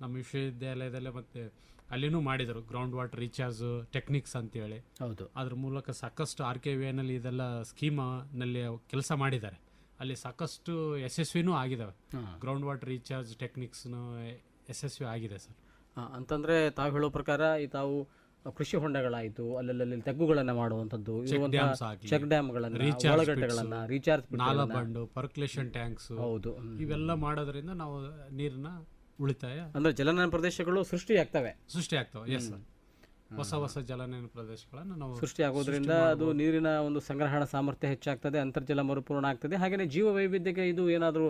ನಮ್ಮ ವಿಶ್ವವಿದ್ಯಾಲಯದಲ್ಲೇ ಮತ್ತೆ ಅಲ್ಲಿನೂ ಮಾಡಿದರು ಗ್ರೌಂಡ್ ವಾಟರ್ ರೀಚಾರ್ಜ್ ಟೆಕ್ನಿಕ್ಸ್ ಅಂತೇಳಿ. ಹೌದು. ಅದ್ರ ಮೂಲಕ ಸಾಕಷ್ಟು ಆರ್ ಕೆ ವಿ ಎನಲ್ಲಿ ಇದೆಲ್ಲ ಸ್ಕೀಮ್ನಲ್ಲಿ ಕೆಲಸ ಮಾಡಿದ್ದಾರೆ. ಅಲ್ಲಿ ಸಾಕಷ್ಟು ಯಶಸ್ವಿನೂ ಆಗಿದ್ದಾವೆ ಗ್ರೌಂಡ್ ವಾಟರ್ ರೀಚಾರ್ಜ್ ಟೆಕ್ನಿಕ್ಸ್ನು ಯಶಸ್ವಿ ಆಗಿದೆ ಸರ್. ಅಂತಂದ್ರೆ ತಾವು ಹೇಳೋ ಪ್ರಕಾರ ಈ ತಾವು ಕೃಷಿ ಹೊಂಡಗಳಾಯಿತು ಅಲ್ಲಲ್ಲಿ ತೆಗ್ಗುಗಳನ್ನ ಮಾಡುವಂಥದ್ದು ಚೆಕ್ ಡ್ಯಾಮ್ಗಳನ್ನ ಒಳಗಟ್ಟೆಗಳನ್ನ ರೀಚಾರ್ಜ್ ಪರ್ಕ್ಯುಲೇಷನ್ ಟ್ಯಾಂಕ್ಸ್ ಹೌದು. ಇವೆಲ್ಲ ಮಾಡೋದ್ರಿಂದ ನಾವು ನೀರನ್ನ ಉಳಿತಾಯ ಅಂದ್ರೆ ಜಲನಯನ ಪ್ರದೇಶಗಳು ಸೃಷ್ಟಿಯಾಗ್ತವೆ. ಸೃಷ್ಟಿ ಆಗ್ತವೆ ಎಸ್ ಸರ್ ಹೊಸ ಹೊಸ ಜಲನಯನ ಪ್ರದೇಶಗಳನ್ನು ನಾವು ಸೃಷ್ಟಿ ಆಗೋದ್ರಿಂದ ಅದು ನೀರಿನ ಒಂದು ಸಂಗ್ರಹಣ ಸಾಮರ್ಥ್ಯ ಹೆಚ್ಚಾಗ್ತದೆ ಅಂತರ್ಜಲ ಮರುಪೂರ್ಣ ಆಗ್ತದೆ. ಹಾಗೆಯೇ ಜೀವ ವೈವಿಧ್ಯಕ್ಕೆ ಇದು ಏನಾದರೂ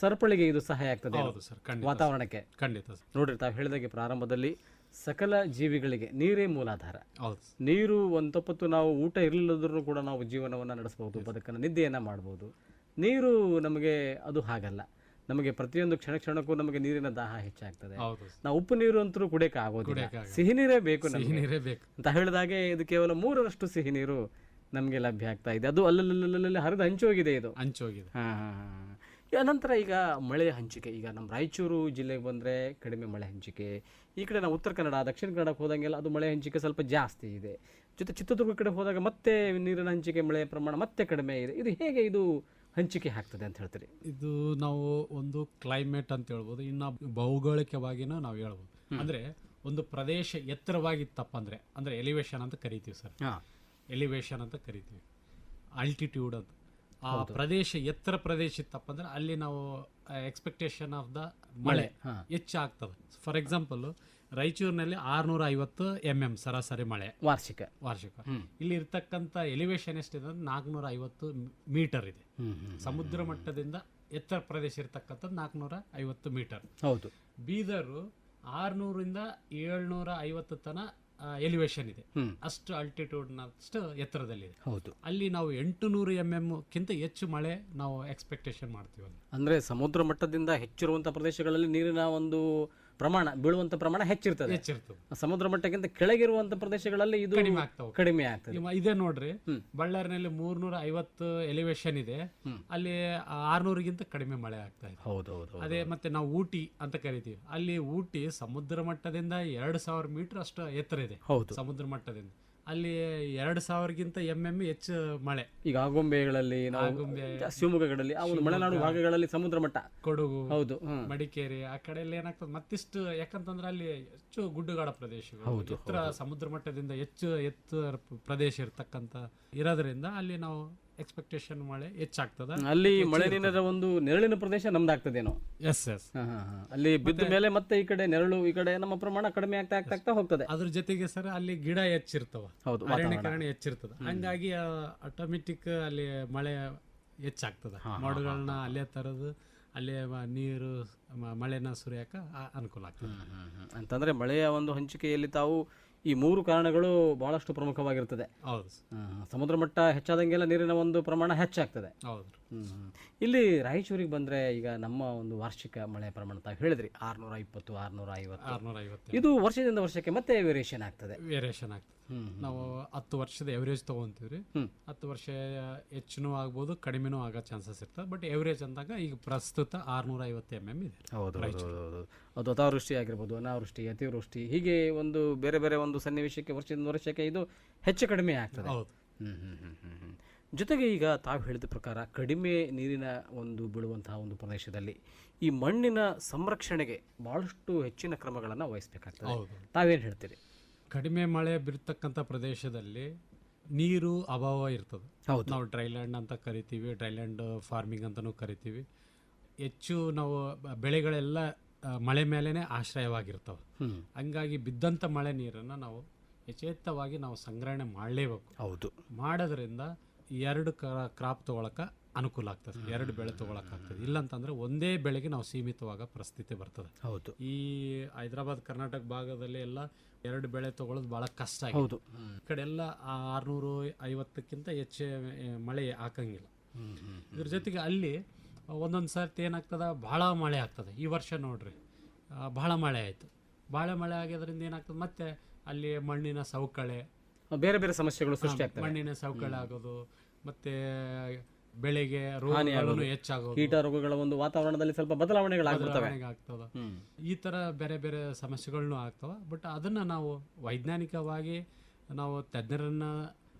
ಸರಪಳಿಗೆ ಇದು ಸಹಾಯ ಆಗ್ತದೆ. ಹೌದು ಸರ್ ಖಂಡಿತ ವಾತಾವರಣಕ್ಕೆ. ಖಂಡಿತ ನೋಡ್ರಿ ತಾವು ಹೇಳಿದಾಗೆ ಪ್ರಾರಂಭದಲ್ಲಿ ಸಕಲ ಜೀವಿಗಳಿಗೆ ನೀರೇ ಮೂಲಾಧಾರ. ನೀರು ಒಂದು ತಪ್ಪತ್ತು ನಾವು ಊಟ ಇರಲಿಲ್ಲದ್ರೂ ಕೂಡ ನಾವು ಜೀವನವನ್ನು ನಡೆಸಬಹುದು ಬದುಕನ್ನು ನಿದ್ದೆಯನ್ನು ಮಾಡ್ಬೋದು ನೀರು ನಮಗೆ ಅದು ಹಾಗಲ್ಲ. ನಮಗೆ ಪ್ರತಿಯೊಂದು ಕ್ಷಣ ಕ್ಷಣಕ್ಕೂ ನಮಗೆ ನೀರಿನ ದಾಹ ಹೆಚ್ಚಾಗ್ತದೆ. ನಾವು ಉಪ್ಪು ನೀರು ಅಂತೂ ಕುಡಿಯಕ್ಕೆ ಆಗೋದಿಲ್ಲ. ಸಿಹಿ ನೀರೇ ಬೇಕು ನಮಗೆ. ಸಿಹಿ ನೀರೇ ಬೇಕು. ಅಂತ ಹೇಳಿದಾಗೆ ಇದು ಕೇವಲ ಮೂರರಷ್ಟು ಸಿಹಿ ನೀರು ನಮಗೆ ಲಭ್ಯ ಆಗ್ತಾ ಇದೆ. ಅದು ಅಲ್ಲಲ್ಲಲ್ಲಿ ಹರಿದು ಹಂಚೋಗಿದೆ ಇದು. ಹಂಚೋಗಿದೆ. ಹಾಂ ಹಾಂ ನಂತರ ಈಗ ಮಳೆ ಹಂಚಿಕೆ. ಈಗ ನಮ್ಮ ರಾಯಚೂರು ಜಿಲ್ಲೆಗೆ ಬಂದರೆ ಕಡಿಮೆ ಮಳೆ ಹಂಚಿಕೆ. ಈ ಕಡೆ ನಾವು ಉತ್ತರ ಕನ್ನಡ ದಕ್ಷಿಣ ಕನ್ನಡಕ್ಕೆ ಹೋದಂಗೆಲ್ಲ ಅದು ಮಳೆ ಹಂಚಿಕೆ ಸ್ವಲ್ಪ ಜಾಸ್ತಿ ಇದೆ. ಜೊತೆ ಚಿತ್ರದುರ್ಗ ಕಡೆ ಹೋದಾಗ ಮತ್ತೆ ನೀರಿನ ಹಂಚಿಕೆ ಮಳೆ ಪ್ರಮಾಣ ಮತ್ತೆ ಕಡಿಮೆ ಇದೆ. ಇದು ಹೇಗೆ ಇದು ಹಂಚಿಕೆ ಆಗ್ತದೆ ಅಂತ ಹೇಳ್ತೀರಿ? ಇದು ನಾವು ಒಂದು ಕ್ಲೈಮೇಟ್ ಅಂತ ಹೇಳ್ಬೋದು. ಇನ್ನು ಭೌಗೋಳಿಕವಾಗಿನೂ ನಾವು ಹೇಳ್ಬೋದು. ಅಂದರೆ ಒಂದು ಪ್ರದೇಶ ಎತ್ತರವಾಗಿತ್ತಪ್ಪ ಅಂದ್ರೆ ಅಂದರೆ ಎಲಿವೇಶನ್ ಅಂತ ಕರಿತೀವಿ ಸರ್. ಹಾಂ. ಎಲಿವೇಶನ್ ಅಂತ ಕರಿತೀವಿ. ಆಲ್ಟಿಟ್ಯೂಡ್ ಅಂತ. ಆ ಪ್ರದೇಶ ಎತ್ತರ ಪ್ರದೇಶ ಇತ್ತಪ್ಪ ಅಂದ್ರೆ ಅಲ್ಲಿ ನಾವು ಎಕ್ಸ್ಪೆಕ್ಟೇಷನ್ ಆಫ್ ದ ಮಳೆ. ಹೆಚ್ಚಾಗ್ತದೆ ಫಾರ್ ಎಕ್ಸಾಂಪಲ್ ರಾಯಚೂರಿನಲ್ಲಿ ಆರ್ನೂರ ಐವತ್ತು ಎಂ ಎಂ ಸರಾಸರಿ ಮಳೆ. ವಾರ್ಷಿಕ. ವಾರ್ಷಿಕ. ಇಲ್ಲಿ ಇರ್ತಕ್ಕಂಥ ಎಲಿವೇಶನ್ ಎಷ್ಟಿದೆ? ಅಂದ್ರೆ ನಾಲ್ಕುನೂರ ಐವತ್ತು ಮೀಟರ್ ಇದೆ ಸಮುದ್ರ ಮಟ್ಟದಿಂದ ಎತ್ತರ ಪ್ರದೇಶ ಇರ್ತಕ್ಕಂಥದ್ದು ನಾಲ್ಕುನೂರ ಐವತ್ತು ಮೀಟರ್ ಹೌದು. ಬೀದರು ಆರ್ನೂರಿಂದ ಏಳ್ನೂರ ಐವತ್ತು ತನ ಎಲಿವೇಶನ್ ಇದೆ. ಅಷ್ಟು ಅಲ್ಟಿಟ್ಯೂಡ್ನ ಅಷ್ಟು ಎತ್ತರದಲ್ಲಿದೆ. ಹೌದು. ಅಲ್ಲಿ ನಾವು ಎಂಟು ನೂರು ಎಂ ಎಮ್ಗಿಂತ ಹೆಚ್ಚು ಮಳೆ ನಾವು ಎಕ್ಸ್ಪೆಕ್ಟೇಷನ್ ಮಾಡ್ತೀವಿ ಅಂದ್ರೆ ಅಂದರೆ ಸಮುದ್ರ ಮಟ್ಟದಿಂದ ಹೆಚ್ಚಿರುವಂಥ ಪ್ರದೇಶಗಳಲ್ಲಿ ನೀರಿನ ಒಂದು ಪ್ರಮಾಣ ಬೀಳುವಂತ ಪ್ರಮಾಣ ಹೆಚ್ಚಿರ್ತದೆ. ಹೆಚ್ಚಿರ್ತದೆ. ಸಮುದ್ರ ಮಟ್ಟಕ್ಕಿಂತ ಕೆಳಗಿರುವಂತ ಪ್ರದೇಶಗಳಲ್ಲಿ ಇದು ಕಡಿಮೆ ಆಗ್ತದೆ. ಇವ- ಇದೆ ನೋಡ್ರಿ ಬಳ್ಳಾರಿನಲ್ಲಿ ಮೂರ್ನೂರ ಐವತ್ತು ಎಲಿವೇಶನ್ ಇದೆ ಅಲ್ಲಿ ಆರ್ನೂರಿಗಿಂತ ಕಡಿಮೆ ಮಳೆ ಆಗ್ತಾ ಇದೆ. ಹೌದು ಹೌದು. ಅದೇ ಮತ್ತೆ ನಾವು ಊಟಿ ಅಂತ ಕರಿತೀವಿ. ಅಲ್ಲಿ ಊಟಿ ಸಮುದ್ರ ಮಟ್ಟದಿಂದ ಎರಡು ಸಾವಿರ ಮೀಟರ್ ಅಷ್ಟು ಎತ್ತರ ಇದೆ. ಹೌದು. ಸಮುದ್ರ ಮಟ್ಟದಿಂದ. ಅಲ್ಲಿ ಎರಡು ಸಾವಿರಗಿಂತ ಎಂ ಎಂ ಹೆಚ್ಚು ಮಳೆ. ಈಗ ಆಗುಂಬೆಗಳಲ್ಲಿ ನಾವು ಶಿವಮೊಗ್ಗಗಳಲ್ಲಿ ಆ ಒಂದು ಮಲೆನಾಡು ಭಾಗಗಳಲ್ಲಿ ಸಮುದ್ರ ಮಟ್ಟ. ಕೊಡಗು ಹೌದು. ಮಡಿಕೇರಿ ಆ ಕಡೆ ಎಲ್ಲ ಏನಾಗ್ತದೆ ಮತ್ತಿಷ್ಟು ಯಾಕಂತಂದ್ರೆ ಅಲ್ಲಿ ಹೆಚ್ಚು ಗುಡ್ಡಗಾಡ ಪ್ರದೇಶಗಳು ಎತ್ತರ ಸಮುದ್ರ ಮಟ್ಟದಿಂದ ಹೆಚ್ಚು ಎತ್ತರ ಪ್ರದೇಶ ಇರ್ತಕ್ಕಂಥ ಇರೋದ್ರಿಂದ ಅಲ್ಲಿ ನಾವು ಎಕ್ಸ್ಪೆಕ್ಟೇಷನ್ ಮಳೆ ಹೆಚ್ಚಾಗ್ತದ? ಅಲ್ಲಿ ಮಳೆ ನೀರಿನ ಒಂದು ನೆರಳಿನ ಪ್ರದೇಶ ನಮ್ದಾಗ್ತದೇನೋ. S S. ಅಲ್ಲಿ ಬಿದ್ದ ಮೇಲೆ ಮತ್ತೆ ಈ ಕಡೆ ನೆರಳು ಈ ಕಡೆ ನಮ್ಮ ಪ್ರಮಾಣ ಕಡಿಮೆ ಆಗ್ತಾ ಆಗ್ತಾ ಆಗ್ತಾ ಹೋಗ್ತದೆ. ಅದ್ರ ಜೊತೆಗೆ ಸರ್ ಅಲ್ಲಿ ಗಿಡ ಹೆಚ್ಚಿರ್ತವ. ಹೌದು ಅರಣ್ಯೀಕರಣ ಹೆಚ್ಚಿರ್ತದ. ಹಂಗಾಗಿ ಆಟೋಮೆಟಿಕ್ ಅಲ್ಲಿ ಮಳೆ ಹೆಚ್ಚಾಗ್ತದ. ಮೋಡಗಳನ್ನ ಅಲ್ಲೇ ತರದು ಅಲ್ಲೇ ನೀರು ಮಳೆನ ಸುರಿಯಾಕ ಅನುಕೂಲ ಆಗ್ತದೆ. ಅಂತಂದ್ರೆ ಮಳೆಯ ಒಂದು ಹಂಚಿಕೆಯಲ್ಲಿ ತಾವು ಈ ಮೂರು ಕಾರಣಗಳು ಬಹಳಷ್ಟು ಪ್ರಮುಖವಾಗಿರ್ತದೆ. ಸಮುದ್ರ ಮಟ್ಟ ಹೆಚ್ಚಾದಂಗೆಲ್ಲ ನೀರಿನ ಒಂದು ಪ್ರಮಾಣ ಹೆಚ್ಚಾಗ್ತದೆ. ಹೌದು. ಇಲ್ಲಿ ರಾಯಚೂರಿಗೆ ಬಂದರೆ ಈಗ ನಮ್ಮ ಒಂದು ವಾರ್ಷಿಕ ಮಳೆ ಪ್ರಮಾಣ ತಾವು ಹೇಳಿದ್ರಿ ಆರುನೂರ ಇಪ್ಪತ್ತು ಆರುನೂರ ಐವತ್ತು ಆರ್ನೂರ ಐವತ್ತು ಇದು ವರ್ಷದಿಂದ ವರ್ಷಕ್ಕೆ ಮತ್ತೆ ವೇರಿಯೇಷನ್ ಆಗ್ತದೆ. ವೇರಿಯೇಷನ್ ಆಗ್ತದೆ. ನಾವು ಹತ್ತು ವರ್ಷದ ಎವರೇಜ್ ತೊಗೊಂತೀವಿ ರೀ ಹತ್ತು ವರ್ಷ ಹೆಚ್ಚಿನೂ ಆಗ್ಬೋದು ಕಡಿಮೆನೂ ಆಗೋ ಚಾನ್ಸಸ್ ಇರ್ತದೆ ಬಟ್ ಎವರೇಜ್ ಅಂದಾಗ ಈಗ ಪ್ರಸ್ತುತ ಆರುನೂರ ಐವತ್ತು ಎಂ ಎಂ ಇದೆ. ಹೌದು ಹೌದು ಅದು ಅತಾವೃಷ್ಟಿ ಆಗಿರ್ಬೋದು ಅನಾವೃಷ್ಟಿ ಅತಿವೃಷ್ಟಿ ಹೀಗೆ ಒಂದು ಬೇರೆ ಬೇರೆ ಒಂದು ಸನ್ನಿವೇಶಕ್ಕೆ ವರ್ಷದಿಂದ ವರ್ಷಕ್ಕೆ ಇದು ಹೆಚ್ಚು ಕಡಿಮೆ ಆಗ್ತದೆ. ಹೌದು. ಹ್ಞೂ ಹ್ಞೂ ಹ್ಞೂ ಹ್ಮ್. ಜೊತೆಗೆ ಈಗ ತಾವು ಹೇಳಿದ ಪ್ರಕಾರ ಕಡಿಮೆ ನೀರಿನ ಒಂದು ಬೀಳುವಂತಹ ಒಂದು ಪ್ರದೇಶದಲ್ಲಿ ಈ ಮಣ್ಣಿನ ಸಂರಕ್ಷಣೆಗೆ ಬಹಳಷ್ಟು ಹೆಚ್ಚಿನ ಕ್ರಮಗಳನ್ನು ವಹಿಸಬೇಕಾಗ್ತದೆ. ತಾವೇನು ಹೇಳ್ತೀರಿ? ಕಡಿಮೆ ಮಳೆ ಬೀರ್ತಕ್ಕಂಥ ಪ್ರದೇಶದಲ್ಲಿ ನೀರು ಅಭಾವ ಇರ್ತದೆ. ನಾವು ಡ್ರೈಲ್ಯಾಂಡ್ ಅಂತ ಕರಿತೀವಿ ಡ್ರೈಲ್ಯಾಂಡ್ ಫಾರ್ಮಿಂಗ್ ಅಂತಲೂ ಕರಿತೀವಿ. ಹೆಚ್ಚು ನಾವು ಬೆಳೆಗಳೆಲ್ಲ ಮಳೆ ಮೇಲೇ ಆಶ್ರಯವಾಗಿರ್ತವೆ. ಹಂಗಾಗಿ ಬಿದ್ದಂಥ ಮಳೆ ನೀರನ್ನು ನಾವು ಯಥೇಚ್ಛವಾಗಿ ನಾವು ಸಂಗ್ರಹಣೆ ಮಾಡಲೇಬೇಕು. ಹೌದು. ಮಾಡೋದ್ರಿಂದ ಎರಡು ಕ್ರಾಪ್ ತೊಗೊಳಕ್ಕೆ ಅನುಕೂಲ ಆಗ್ತದೆ ಎರಡು ಬೆಳೆ ತೊಗೊಳಕ್ಕಾಗ್ತದೆ ಇಲ್ಲಂತಂದ್ರೆ ಒಂದೇ ಬೆಳೆಗೆ ನಾವು ಸೀಮಿತವಾಗ ಪರಿಸ್ಥಿತಿ ಬರ್ತದೆ. ಹೌದು. ಈ ಹೈದರಾಬಾದ್ ಕರ್ನಾಟಕ ಭಾಗದಲ್ಲಿ ಎಲ್ಲ ಎರಡು ಬೆಳೆ ತಗೊಳ್ಳೋದು ಭಾಳ ಕಷ್ಟ ಹೌದು. ಈ ಕಡೆ ಎಲ್ಲ ಆರುನೂರು ಐವತ್ತಕ್ಕಿಂತ ಹೆಚ್ಚು ಮಳೆ ಹಾಕಂಗಿಲ್ಲ. ಇದ್ರ ಜೊತೆಗೆ ಅಲ್ಲಿ ಒಂದೊಂದು ಸರ್ತಿ ಏನಾಗ್ತದ? ಭಾಳ ಮಳೆ ಆಗ್ತದೆ. ಈ ವರ್ಷ ನೋಡ್ರಿ ಭಾಳ ಮಳೆ ಆಯಿತು. ಭಾಳ ಮಳೆ ಆಗೋದ್ರಿಂದ ಏನಾಗ್ತದೆ? ಮತ್ತೆ ಅಲ್ಲಿ ಮಣ್ಣಿನ ಸವಕಳೆ ಬೇರೆ ಬೇರೆ ಸಮಸ್ಯೆಗಳು ಸೃಷ್ಟಿ ಆಗ್ತವೆ. ಮಣ್ಣಿನ ಸವಕಳಿ ಆಗೋದು ಮತ್ತೆ ಬೆಳೆಗೆ ರೋಗಗಳು ಹೆಚ್ಚಾಗೋದು. ಕೀಟ ರೋಗಗಳ ಒಂದು ವಾತಾವರಣದಲ್ಲಿ ಸ್ವಲ್ಪ ಬದಲಾವಣೆಗಳು ಆಗ್ತವೆ. ಈ ತರ ಬೇರೆ ಬೇರೆ ಸಮಸ್ಯೆಗಳನ್ನು ಆಗ್ತವ ಬಟ್ ಅದನ್ನ ನಾವು ವೈಜ್ಞಾನಿಕವಾಗಿ ನಾವು ತಜ್ಞರನ್ನ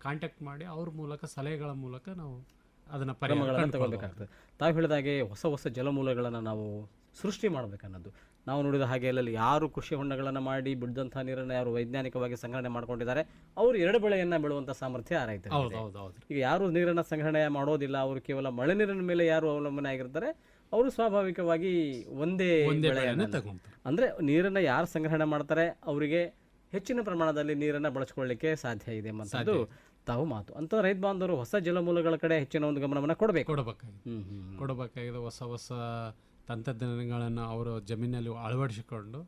ಕಾಂಟ್ಯಾಕ್ಟ್ ಮಾಡಿ ಅವ್ರ ಮೂಲಕ ಸಲಹೆಗಳ ಮೂಲಕ ನಾವು ಅದನ್ನ ಪರಿಣಾಮಗಳನ್ನು. ತಗೊಳ್ಬೇಕಾಗ್ತದೆ. ತಾವು ಹೇಳಿದಾಗೆ ಹೊಸ ಹೊಸ ಜಲಮೂಲಗಳನ್ನು ನಾವು ಸೃಷ್ಟಿ ಮಾಡಬೇಕನ್ನೋದು. ನಾವು ನೋಡಿದ ಹಾಗೆ ಅಲ್ಲಲ್ಲಿ ಯಾರು ಕೃಷಿ ಹೊಂಡಗಳನ್ನು ಮಾಡಿ ಬಿಡ್ದಂಥ ನೀರನ್ನು ಯಾರು ವೈಜ್ಞಾನಿಕವಾಗಿ ಸಂಗ್ರಹಣೆ ಮಾಡ್ಕೊಂಡಿದ್ದಾರೆ ಅವರು ಎರಡು ಬೆಳೆಯನ್ನು ಬೆಳೆಯುವಂಥ ಸಾಮರ್ಥ್ಯ ಆ ರೈತ ಈಗ ಯಾರು ನೀರನ್ನು ಸಂಗ್ರಹಣೆ ಮಾಡೋದಿಲ್ಲ ಅವರು ಕೇವಲ ಮಳೆ ನೀರಿನ ಮೇಲೆ ಯಾರು ಅವಲಂಬನೆ ಆಗಿರ್ತಾರೆ ಅವರು ಸ್ವಾಭಾವಿಕವಾಗಿ ಒಂದೇ ಬೆಳೆಯನ್ನು ಅಂದರೆ ನೀರನ್ನು ಯಾರು ಸಂಗ್ರಹಣೆ ಮಾಡ್ತಾರೆ ಅವರಿಗೆ ಹೆಚ್ಚಿನ ಪ್ರಮಾಣದಲ್ಲಿ ನೀರನ್ನು ಬಳಸ್ಕೊಳ್ಳಿಕ್ಕೆ ಸಾಧ್ಯ ಇದೆ ಎಂಬಂಥದ್ದು ತಾವು ಮಾತು. ಅಂತ ರೈತ ಬಾಂಧವರು ಹೊಸ ಜಲಮೂಲಗಳ ಕಡೆ ಹೆಚ್ಚಿನ ಒಂದು ಗಮನವನ್ನು ಕೊಡಬೇಕು. ಕೊಡಬೇಕಾಗಿದೆ ಹೊಸ ಹೊಸ ತಂತ್ರಜ್ಞಾನಗಳನ್ನು ಅವರು ಜಮೀನಲ್ಲಿ ಅಳವಡಿಸಿಕೊಂಡು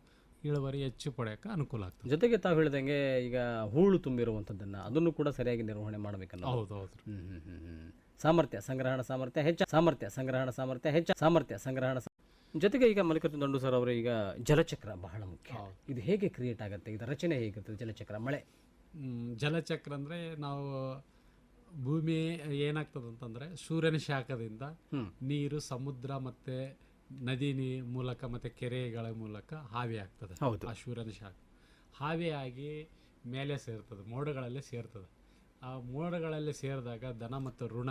ಇಳುವರಿ ಹೆಚ್ಚು ಪಡೆಯೋಕ್ಕೆ ಅನುಕೂಲ ಆಗ್ತದೆ. ಜೊತೆಗೆ ತಾವು ಹೇಳಿದಂಗೆ ಈಗ ಹೂಳು ತುಂಬಿರುವಂಥದ್ದನ್ನು ಅದನ್ನು ಕೂಡ ಸರಿಯಾಗಿ ನಿರ್ವಹಣೆ ಮಾಡಬೇಕಲ್ಲ. ಹೌದು ಹೌದು. ಸಾಮರ್ಥ್ಯ ಸಂಗ್ರಹಣ ಸಾಮರ್ಥ್ಯ ಹೆಚ್ಚ ಸಾಮರ್ಥ್ಯ ಸಂಗ್ರಹಣ ಸಾಮರ್ಥ್ಯ ಹೆಚ್ಚ ಸಾಮರ್ಥ್ಯ ಸಂಗ್ರಹಣ ಜೊತೆಗೆ ಈಗ ಮಲ್ಲಿಕಾರ್ಜುನ ದಂಡು ಸರ್ ಅವರು ಈಗ ಜಲಚಕ್ರ ಬಹಳ ಮುಖ್ಯ. ಇದು ಹೇಗೆ ಕ್ರಿಯೇಟ್ ಆಗುತ್ತೆ? ಇದರ ರಚನೆ ಹೇಗಿರ್ತದೆ ಜಲಚಕ್ರ ಮಳೆ? ಜಲಚಕ್ರ ಅಂದರೆ ನಾವು ಭೂಮಿ ಏನಾಗ್ತದೆ ಅಂತಂದರೆ ಸೂರ್ಯನ ಶಾಖದಿಂದ ನೀರು ಸಮುದ್ರ ಮತ್ತು ನದಿ ಮೂಲಕ ಮತ್ತು ಕೆರೆಗಳ ಮೂಲಕ ಹಾವಿ ಆಗ್ತದೆ. ಹೌದು. ಆ ಸೂರ್ಯನ ಶಾಖ. ಹಾವಿಯಾಗಿ ಮೇಲೆ ಸೇರ್ತದೆ ಮೋಡಗಳಲ್ಲಿ ಸೇರ್ತದೆ. ಆ ಮೋಡಗಳಲ್ಲಿ ಸೇರಿದಾಗ ದನ ಮತ್ತು ಋಣ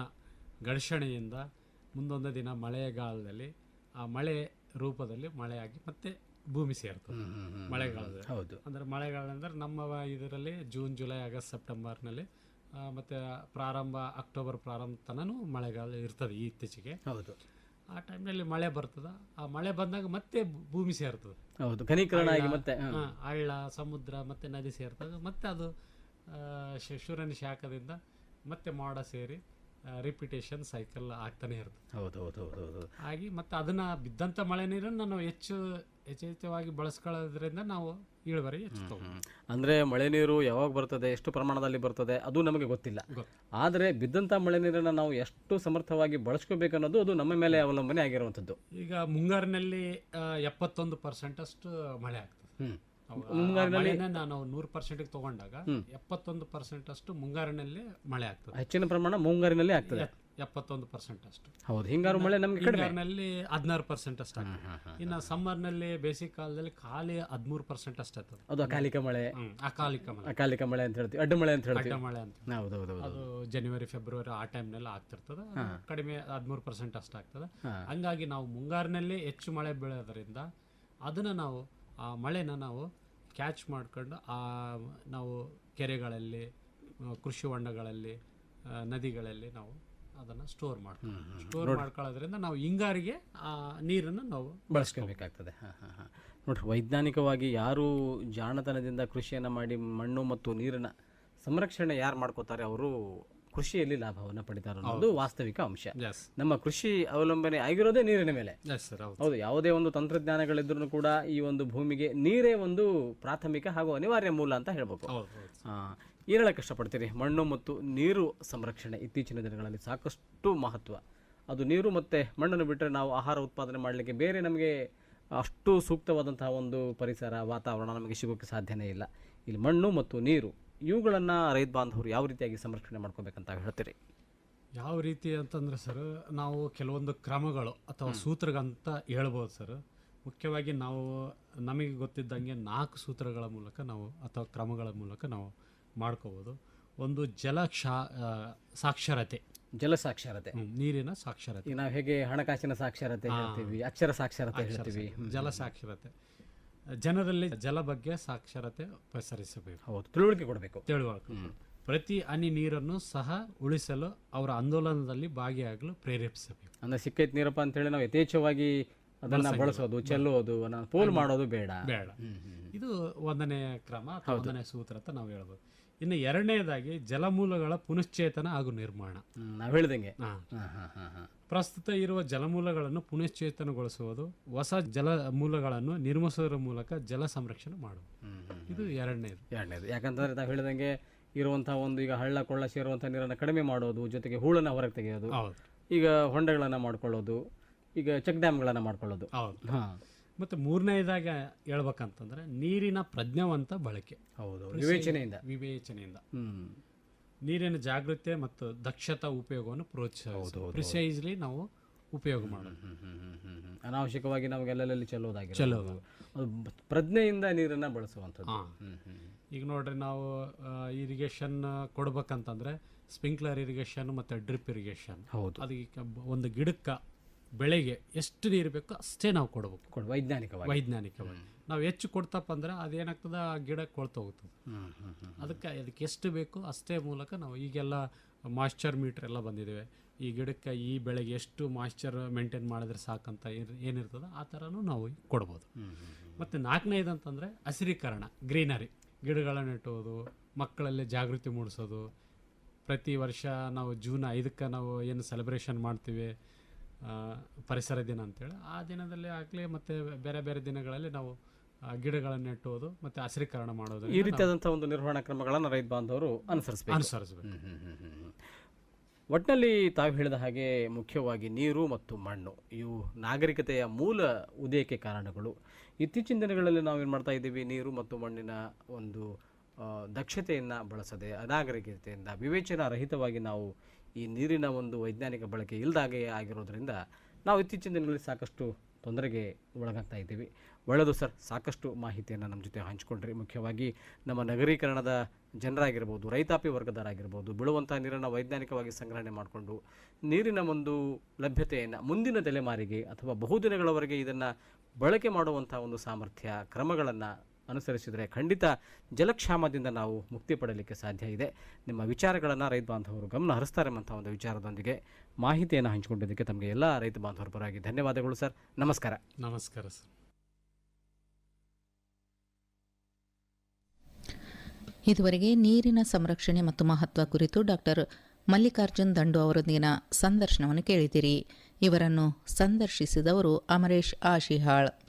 ಘರ್ಷಣೆಯಿಂದ ಮುಂದೊಂದು ದಿನ ಮಳೆಗಾಲದಲ್ಲಿ ಆ ಮಳೆ ರೂಪದಲ್ಲಿ ಮಳೆಯಾಗಿ ಮತ್ತೆ ಭೂಮಿ ಸೇರ್ತದೆ. ಮಳೆಗಾಲದಲ್ಲಿ. ಹೌದು. ಅಂದರೆ ಮಳೆಗಾಲ ಅಂದರೆ ನಮ್ಮ ಇದರಲ್ಲಿ ಜೂನ್ ಜುಲೈ ಆಗಸ್ಟ್ ಸೆಪ್ಟೆಂಬರ್ನಲ್ಲಿ ಮತ್ತು ಮತ್ತೆ ಪ್ರಾರಂಭ ಅಕ್ಟೋಬರ್ ಪ್ರಾರಂಭ ತನೂ ಮಳೆಗಾಲ ಇರ್ತದೆ ಈ ಇತ್ತೀಚೆಗೆ. ಹೌದು. ಆ ಟೈಮ್ನಲ್ಲಿ ಮಳೆ ಬರ್ತದೆ. ಆ ಮಳೆ ಬಂದಾಗ ಮತ್ತೆ ಭೂಮಿ ಸೇರ್ತದೆ. ಹೌದು ಘನೀಕರಣ ಆಗಿ ಮತ್ತೆ ಹಳ್ಳ ಸಮುದ್ರ ಮತ್ತೆ ನದಿ ಸೇರ್ತದೆ. ಮತ್ತೆ ಅದು ಆ, ಶ- ಸೂರ್ಯನ ಶಾಖದಿಂದ ಮತ್ತೆ ಮೋಡ ಸೇರಿ ರಿಪಿಟೇಷನ್ ಸೈಕಲ್ ಆಗ್ತಾನೆ ಇರ್ತದೆ. ಹೌದು ಹೌದು ಹೌದು ಹೌದು. ಹಾಗೆ ಮತ್ತೆ ಅದನ್ನ ಬಿದ್ದಂಥ ಮಳೆ ನೀರನ್ನು ನಾವು ಹೆಚ್ಚು ಯಥೇಚ್ಛವಾಗಿ ಬಳಸ್ಕೊಳ್ಳೋದ್ರಿಂದ ನಾವು ಇಳುವರಿ ಹೆಚ್ಚು ತಗೊಂಡು ಅಂದ್ರೆ ಮಳೆ ನೀರು ಯಾವಾಗ ಬರ್ತದೆ ಎಷ್ಟು ಪ್ರಮಾಣದಲ್ಲಿ ಬರ್ತದೆ ಅದು ನಮಗೆ ಗೊತ್ತಿಲ್ಲ. ಗೊತ್ತು. ಆದರೆ ಬಿದ್ದಂಥ ಮಳೆ ನೀರನ್ನು ನಾವು ಎಷ್ಟು ಸಮರ್ಥವಾಗಿ ಬಳಸ್ಕೋಬೇಕು ಅನ್ನೋದು ಅದು ನಮ್ಮ ಮೇಲೆ ಅವಲಂಬನೆ ಆಗಿರುವಂಥದ್ದು. ಈಗ ಮುಂಗಾರಿನಲ್ಲಿ ಎಪ್ಪತ್ತೊಂದು ಪರ್ಸೆಂಟ್ ಅಷ್ಟು ಮಳೆ ಆಗ್ತದೆ. ಹ್ಮ್. ನಾನು ನೂರು ಪರ್ಸೆಂಟ್ಗೆ ತಗೊಂಡಾಗ ಎಪ್ಪತ್ತೊಂದು ಪರ್ಸೆಂಟ್ ಅಷ್ಟು ಮುಂಗಾರಿನಲ್ಲಿ ಮಳೆ ಆಗ್ತದೆ. ಹೆಚ್ಚಿನ ಪ್ರಮಾಣ ಮುಂಗಾರಿನಲ್ಲಿ ಆಗ್ತದೆ. ಎಪ್- ಎಪ್ಪತ್ತೊಂದು ಪರ್ಸೆಂಟ್ ಅಷ್ಟು ಹೌದು ಹಿಂಗಾರು ಮಳೆ ನಮ್ಗೆ ಹಿಂಗಾರಿನಲ್ಲಿ ಹದಿನಾರು ಪರ್ಸೆಂಟ್ ಅಷ್ಟು ಇನ್ನ ಸಮ್ಮರ್ನಲ್ಲಿ ಬೇಸಿಗೆ ಕಾಲದಲ್ಲಿ ಖಾಲಿ ಹದಿಮೂರು ಪರ್ಸೆಂಟ್ ಅಷ್ಟು ಆಗ್ತದೆ. ಅದು ಅಕಾಲಿಕ ಮಳೆ. ಅಕಾಲಿಕ ಮಳೆ. ಅಕಾಲಿಕ ಮಳೆ ಅಂತ ಹೇಳ್ತೀವಿ ಅಡ್ಡ ಮಳೆ ಅಂತ ಅಡ್ಡ ಹೇಳ್ತೀವಿ ಮಳೆ ಅಂತ ಹೌದು ಹೌದು ಅದು ಜನವರಿ ಫೆಬ್ರವರಿ ಆ ಟೈಮ್ನೆಲ್ಲ ಆಗ್ತಿರ್ತದೆ. ಕಡಿಮೆ ಹದಿಮೂರು ಪರ್ಸೆಂಟ್ ಅಷ್ಟು ಆಗ್ತದೆ ಹಂಗಾಗಿ ನಾವು ಮುಂಗಾರಿನಲ್ಲಿ ಹೆಚ್ಚು ಮಳೆ ಬೀಳೋದ್ರಿಂದ ಅದನ್ನ ನಾವು ಆ ಮಳೆನ ನಾವು ಕ್ಯಾಚ್ ಮಾಡ್ಕೊಂಡು ಆ ನಾವು ಕೆರೆಗಳಲ್ಲಿ ಕೃಷಿ ಹೊಂಡಗಳಲ್ಲಿ ನದಿಗಳಲ್ಲಿ ನಾವು ಅದನ್ನು ಸ್ಟೋರ್ ಮಾಡ್ತೀವಿ ಸ್ಟೋರ್ ಮಾಡ್ಕೊಳ್ಳೋದ್ರಿಂದ ನಾವು ಹಿಂಗಾರಿಗೆ ಆ ನೀರನ್ನು ನಾವು ಬಳಸ್ಕೋಬೇಕಾಗ್ತದೆ. ಹಾಂ ಹಾಂ ಹಾಂ. ನೋಡ್ರಿ ವೈಜ್ಞಾನಿಕವಾಗಿ ಯಾರು ಜಾಣತನದಿಂದ ಕೃಷಿಯನ್ನು ಮಾಡಿ ಮಣ್ಣು ಮತ್ತು ನೀರನ್ನು ಸಂರಕ್ಷಣೆ ಯಾರು ಮಾಡ್ಕೋತಾರೆ ಅವರು ಕೃಷಿಯಲ್ಲಿ ಲಾಭವನ್ನು ಪಡಿತಾರೆ ಅನ್ನೋದು ವಾಸ್ತವಿಕ ಅಂಶ. ನಮ್ಮ ಕೃಷಿ ಅವಲಂಬನೆ ಆಗಿರೋದೇ ನೀರಿನ ಮೇಲೆ. ಹೌದು. ಯಾವುದೇ ಒಂದು ತಂತ್ರಜ್ಞಾನಗಳಿದ್ರು ಕೂಡ ಈ ಒಂದು ಭೂಮಿಗೆ ನೀರೇ ಒಂದು ಪ್ರಾಥಮಿಕ ಹಾಗೂ ಅನಿವಾರ್ಯ ಮೂಲ ಅಂತ ಹೇಳ್ಬೇಕು. ಹೌದು ಕಷ್ಟಪಡ್ತೀರಿ ಮಣ್ಣು ಮತ್ತು ನೀರು ಸಂರಕ್ಷಣೆ ಇತ್ತೀಚಿನ ದಿನಗಳಲ್ಲಿ ಸಾಕಷ್ಟು ಮಹತ್ವ. ಅದು ನೀರು ಮತ್ತು ಮಣ್ಣನ್ನು ಬಿಟ್ಟರೆ ನಾವು ಆಹಾರ ಉತ್ಪಾದನೆ ಮಾಡಲಿಕ್ಕೆ ಬೇರೆ ನಮಗೆ ಅಷ್ಟು ಸೂಕ್ತವಾದಂತಹ ಒಂದು ಪರಿಸರ ವಾತಾವರಣ ನಮಗೆ ಸಿಗೋಕ್ಕೆ ಸಾಧ್ಯನೇ ಇಲ್ಲ. ಇಲ್ಲಿ ಮಣ್ಣು ಮತ್ತು ನೀರು ಇವುಗಳನ್ನು ರೈತ ಬಾಂಧವರು ಯಾವ ರೀತಿಯಾಗಿ ಸಂರಕ್ಷಣೆ ಮಾಡ್ಕೋಬೇಕಂತ ಹೇಳ್ತೀರಿ? ಯಾವ ರೀತಿ ಅಂತಂದ್ರೆ ಸರ್ ನಾವು ಕೆಲವೊಂದು ಕ್ರಮಗಳು ಅಥವಾ ಸೂತ್ರಗಂತ ಹೇಳ್ಬೋದು ಸರ್. ಮುಖ್ಯವಾಗಿ ನಾವು ನಮಗೆ ಗೊತ್ತಿದ್ದಂಗೆ ನಾಲ್ಕು ಸೂತ್ರಗಳ ಮೂಲಕ ನಾವು ಅಥವಾ ಕ್ರಮಗಳ ಮೂಲಕ ನಾವು ಮಾಡ್ಕೋಬೋದು. ಒಂದು ಜಲ ಕ್ಷಾ ಸಾಕ್ಷರತೆ. ಜಲ ಸಾಕ್ಷರತೆ. ನೀರಿನ ಸಾಕ್ಷರತೆ. ನಾವು ಹೇಗೆ ಹಣಕಾಸಿನ ಸಾಕ್ಷರತೆ ಹೇಳ್ತೀವಿ ಅಕ್ಷರ ಸಾಕ್ಷರತೆ ಹೇಳ್ತೀವಿ. ಜಲ ಸಾಕ್ಷರತೆ. ಜನರಲ್ಲಿ ಜಲ ಬಗ್ಗೆ ಸಾಕ್ಷರತೆ ಪಸರಿಸಬೇಕು. ಹೌದು ತಿಳುವಳಿಕೆ ಕೊಡಬೇಕು. ತಿಳುವಳಿಕೆ ಪ್ರತಿ ಹನಿ ನೀರನ್ನು ಸಹ ಉಳಿಸಲು ಅವರ ಆಂದೋಲನದಲ್ಲಿ ಭಾಗಿಯಾಗಲು ಪ್ರೇರೇಪಿಸಬೇಕು. ಅಂದ್ರೆ ಸಿಕ್ಕೈತ್ ನೀರಪ್ಪ ಅಂತೇಳಿ ನಾವು ಯಥೇಚ್ಛವಾಗಿ ಅದನ್ನ ಬಳಸೋದು ಚೆಲ್ಲೋದು ಪೋಲ್ ಮಾಡೋದು ಬೇಡ. ಬೇಡ. ಇದು ಒಂದನೇ ಕ್ರಮ ಅಥವಾ ಒಂದನೇ ಸೂತ್ರ ಅಂತ ನಾವು ಹೇಳ್ಬೋದು. ಇನ್ನು ಎರಡನೇದಾಗಿ ಜಲಮೂಲಗಳ ಪುನಶ್ಚೇತನ ಹಾಗೂ ನಿರ್ಮಾಣ. ನಾವು ಹೇಳ್ದಂಗೆ. ಹಾ. ಹಾ, ಹಾ, ಹಾ, ಹಾ. ಪ್ರಸ್ತುತ ಇರುವ ಜಲಮೂಲಗಳನ್ನು ಪುನಶ್ಚೇತನಗೊಳಿಸುವುದು ಹೊಸ ಜಲ ಮೂಲಗಳನ್ನು ನಿರ್ಮಿಸುವುದರ ಮೂಲಕ ಜಲ ಸಂರಕ್ಷಣೆ ಮಾಡುವುದು. ಇದು ಎರಡನೇದು. ಎರಡನೇದು. ಯಾಕಂತಂದ್ರೆ ನಾವು ಹೇಳಿದಂಗೆ ಇರುವಂತಹ ಒಂದು ಈಗ ಹಳ್ಳ ಕೊಳ್ಳ ಸೇರುವಂತಹ ನೀರನ್ನು ಕಡಿಮೆ ಮಾಡೋದು ಜೊತೆಗೆ ಹೂಳನ್ನ ಹೊರಗೆ ತೆಗೆಯೋದು ಹೌದು. ಈಗ ಹೊಂಡಗಳನ್ನು ಮಾಡ್ಕೊಳ್ಳೋದು ಈಗ ಚೆಕ್ ಡ್ಯಾಮ್ಗಳನ್ನು ಮಾಡ್ಕೊಳ್ಳೋದು. ಹೌದು. ಹಾ. ಮತ್ತು ಮೂರನೇದಾಗಿ ಹೇಳ್ಬೇಕಂತಂದ್ರೆ ನೀರಿನ ಪ್ರಜ್ಞಾವಂತ ಬಳಕೆ. ಹೌದು ವಿವೇಚನೆಯಿಂದ. ವಿವೇಚನೆಯಿಂದ. ನೀರಿನ ಜಾಗೃತೆ ಮತ್ತು ದಕ್ಷತಾ ಉಪಯೋಗವನ್ನು ಪ್ರೋತ್ಸಾಹಿಸೋದು ಪ್ರಿಸೈಸ್ಲಿ ನಾವು ಉಪಯೋಗ ಮಾಡೋದು. ಅನಾವಶ್ಯಕವಾಗಿ ನಾವು ಎಲ್ಲೆಲ್ಲಿ ಚೆಲ್ಲೋದಾಗಿ ಚೆಲ್ಲೋದು. ಪ್ರಜ್ಞೆಯಿಂದ ನೀರನ್ನ ಬಳಸುವಂಥದ್ದು. ಈಗ ನೋಡ್ರಿ ನಾವು ಇರಿಗೇಷನ್ ಕೊಡ್ಬೇಕಂತಂದ್ರೆ ಸ್ಪ್ರಿಂಕ್ಲರ್ ಇರಿಗೇಷನ್ ಮತ್ತು ಡ್ರಿಪ್ ಇರಿಗೇಷನ್ ಹೌದು. ಅದಕ್ಕೆ ಒಂದು ಗಿಡಕ್ಕೆ ಬೆಳೆಗೆ ಎಷ್ಟು ನೀರು ಬೇಕೋ ಅಷ್ಟೇ ನಾವು ಕೊಡಬೇಕು. ಕೊಡು ವೈಜ್ಞಾನಿಕವಾಗಿ. ವೈಜ್ಞಾನಿಕವಾಗಿ. ನಾವು ಹೆಚ್ಚು ಕೊಡ್ತಪ್ಪ ಅಂದ್ರೆ ಅದೇನಾಗ್ತದೆ ಆ ಗಿಡ ಕೊಳ್ತು ಹೋಗ್ತದೆ. ಹ್ಮ್, ಹ್ಮ್, ಹ್ಮ್. ಅದಕ್ಕೆ ಅದಕ್ಕೆ ಎಷ್ಟು ಬೇಕು ಅಷ್ಟೇ ಮೂಲಕ ನಾವು ಈಗೆಲ್ಲ ಮಾಯ್ಶ್ಚರ್ ಮೀಟರ್ ಎಲ್ಲ ಬಂದಿದ್ದೇವೆ ಈ ಗಿಡಕ್ಕೆ ಈ ಬೆಳೆಗೆ ಎಷ್ಟು ಮಾಯ್ಶ್ಚರ್ ಮೇಂಟೈನ್ ಮಾಡಿದ್ರೆ ಸಾಕಂತ ಏನು ಏನಿರ್ತದೆ ಆ ಥರನೂ ನಾವು ಕೊಡ್ಬೋದು. ಮತ್ತು ನಾಲ್ಕನೇದು ಅಂತಂದರೆ ಹಸಿರೀಕರಣ ಗ್ರೀನರಿ. ಗಿಡಗಳನ್ನು ನೆಟ್ಟೋದು ಮಕ್ಕಳಲ್ಲಿ ಜಾಗೃತಿ ಮೂಡಿಸೋದು. ಪ್ರತಿ ವರ್ಷ ನಾವು ಜೂನ್ ಐದಕ್ಕೆ ನಾವು ಏನು ಸೆಲೆಬ್ರೇಷನ್ ಮಾಡ್ತೀವಿ. ಪರಿಸರ ದಿನ ಅಂತೇಳಿ. ಆ ದಿನದಲ್ಲಿ ಆಗಲಿ ಮತ್ತು ಬೇರೆ ಬೇರೆ ದಿನಗಳಲ್ಲಿ ನಾವು ಗಿಡಗಳನ್ನು ನೆಟ್ಟುವುದು ಮತ್ತು ಹಸಿರೀಕರಣ ಮಾಡೋದು ಈ ರೀತಿಯಾದಂಥ ಒಂದು ನಿರ್ವಹಣಾ ಕ್ರಮಗಳನ್ನು ರೈತ ಬಾಂಧವರು ಅನುಸರಿಸಬೇಕು. ಅನುಸರಿಸಬೇಕು. ಒಟ್ಟಿನಲ್ಲಿ ತಾವು ಹೇಳಿದ ಹಾಗೆ ಮುಖ್ಯವಾಗಿ ನೀರು ಮತ್ತು ಮಣ್ಣು ಇವು ನಾಗರಿಕತೆಯ ಮೂಲ ಉದಯಕ್ಕೆ ಕಾರಣಗಳು. ಇತ್ತೀಚಿನ ದಿನಗಳಲ್ಲಿ ನಾವು ಏನು ಮಾಡ್ತಾ ಇದ್ದೀವಿ? ನೀರು ಮತ್ತು ಮಣ್ಣಿನ ಒಂದು ದಕ್ಷತೆಯನ್ನು ಬಳಸದೆ ಅನಾಗರಿಕತೆಯಿಂದ ವಿವೇಚನಾ ರಹಿತವಾಗಿ ನಾವು ಈ ನೀರಿನ ಒಂದು ವೈಜ್ಞಾನಿಕ ಬಳಕೆ ಇಲ್ಲದಾಗೆ ಆಗಿರೋದ್ರಿಂದ ನಾವು ಇತ್ತೀಚಿನ ದಿನಗಳಲ್ಲಿ ಸಾಕಷ್ಟು ತೊಂದರೆಗೆ ಒಳಗಾಗ್ತಾ ಇದ್ದೀವಿ. ಒಳ್ಳೆಯದು ಸರ್, ಸಾಕಷ್ಟು ಮಾಹಿತಿಯನ್ನು ನಮ್ಮ ಜೊತೆ ಹಂಚಿಕೊಂಡ್ರಿ. ಮುಖ್ಯವಾಗಿ ನಮ್ಮ ನಗರೀಕರಣದ ಜನರಾಗಿರ್ಬೋದು, ರೈತಾಪಿ ವರ್ಗದವರಾಗಿರ್ಬೋದು ಬೀಳುವಂಥ ನೀರನ್ನು ವೈಜ್ಞಾನಿಕವಾಗಿ ಸಂಗ್ರಹಣೆ ಮಾಡಿಕೊಂಡು ನೀರಿನ ಒಂದು ಲಭ್ಯತೆಯನ್ನು ಮುಂದಿನ ತಲೆಮಾರಿಗೆ ಅಥವಾ ಬಹುದಿನಗಳವರೆಗೆ ಇದನ್ನು ಬಳಕೆ ಮಾಡುವಂಥ ಒಂದು ಸಾಮರ್ಥ್ಯ, ಕ್ರಮಗಳನ್ನು ಅನುಸರಿಸಿದರೆ ಖಂಡಿತ ಜಲಕ್ಷಾಮದಿಂದ ನಾವು ಮುಕ್ತಿ ಪಡಲಿಕ್ಕೆ ಸಾಧ್ಯ ಇದೆ. ನಿಮ್ಮ ವಿಚಾರಗಳನ್ನು ರೈತ ಬಾಂಧವರು ಗಮನ ಹರಿಸ್ತಾರೆ ಎಂಬಂಥ ಒಂದು ವಿಚಾರದೊಂದಿಗೆ ಮಾಹಿತಿಯನ್ನು ಹಂಚಿಕೊಂಡಿದ್ದಕ್ಕೆ ತಮಗೆ ಎಲ್ಲ ರೈತ ಬಾಂಧವರ ಪರವಾಗಿ ಧನ್ಯವಾದಗಳು ಸರ್. ನಮಸ್ಕಾರ. ನಮಸ್ಕಾರ ಸರ್. ಇದುವರೆಗೆ ನೀರಿನ ಸಂರಕ್ಷಣೆ ಮತ್ತು ಮಹತ್ವ ಕುರಿತು ಡಾಕ್ಟರ್ ಮಲ್ಲಿಕಾರ್ಜುನ್ ದಂಡು ಅವರೊಂದಿಗಿನ ಸಂದರ್ಶನವನ್ನು ಕೇಳಿದಿರಿ ಇವರನ್ನು ಸಂದರ್ಶಿಸಿದವರು ಅಮರೇಶ್ ಆಶಿಹಾಳ್.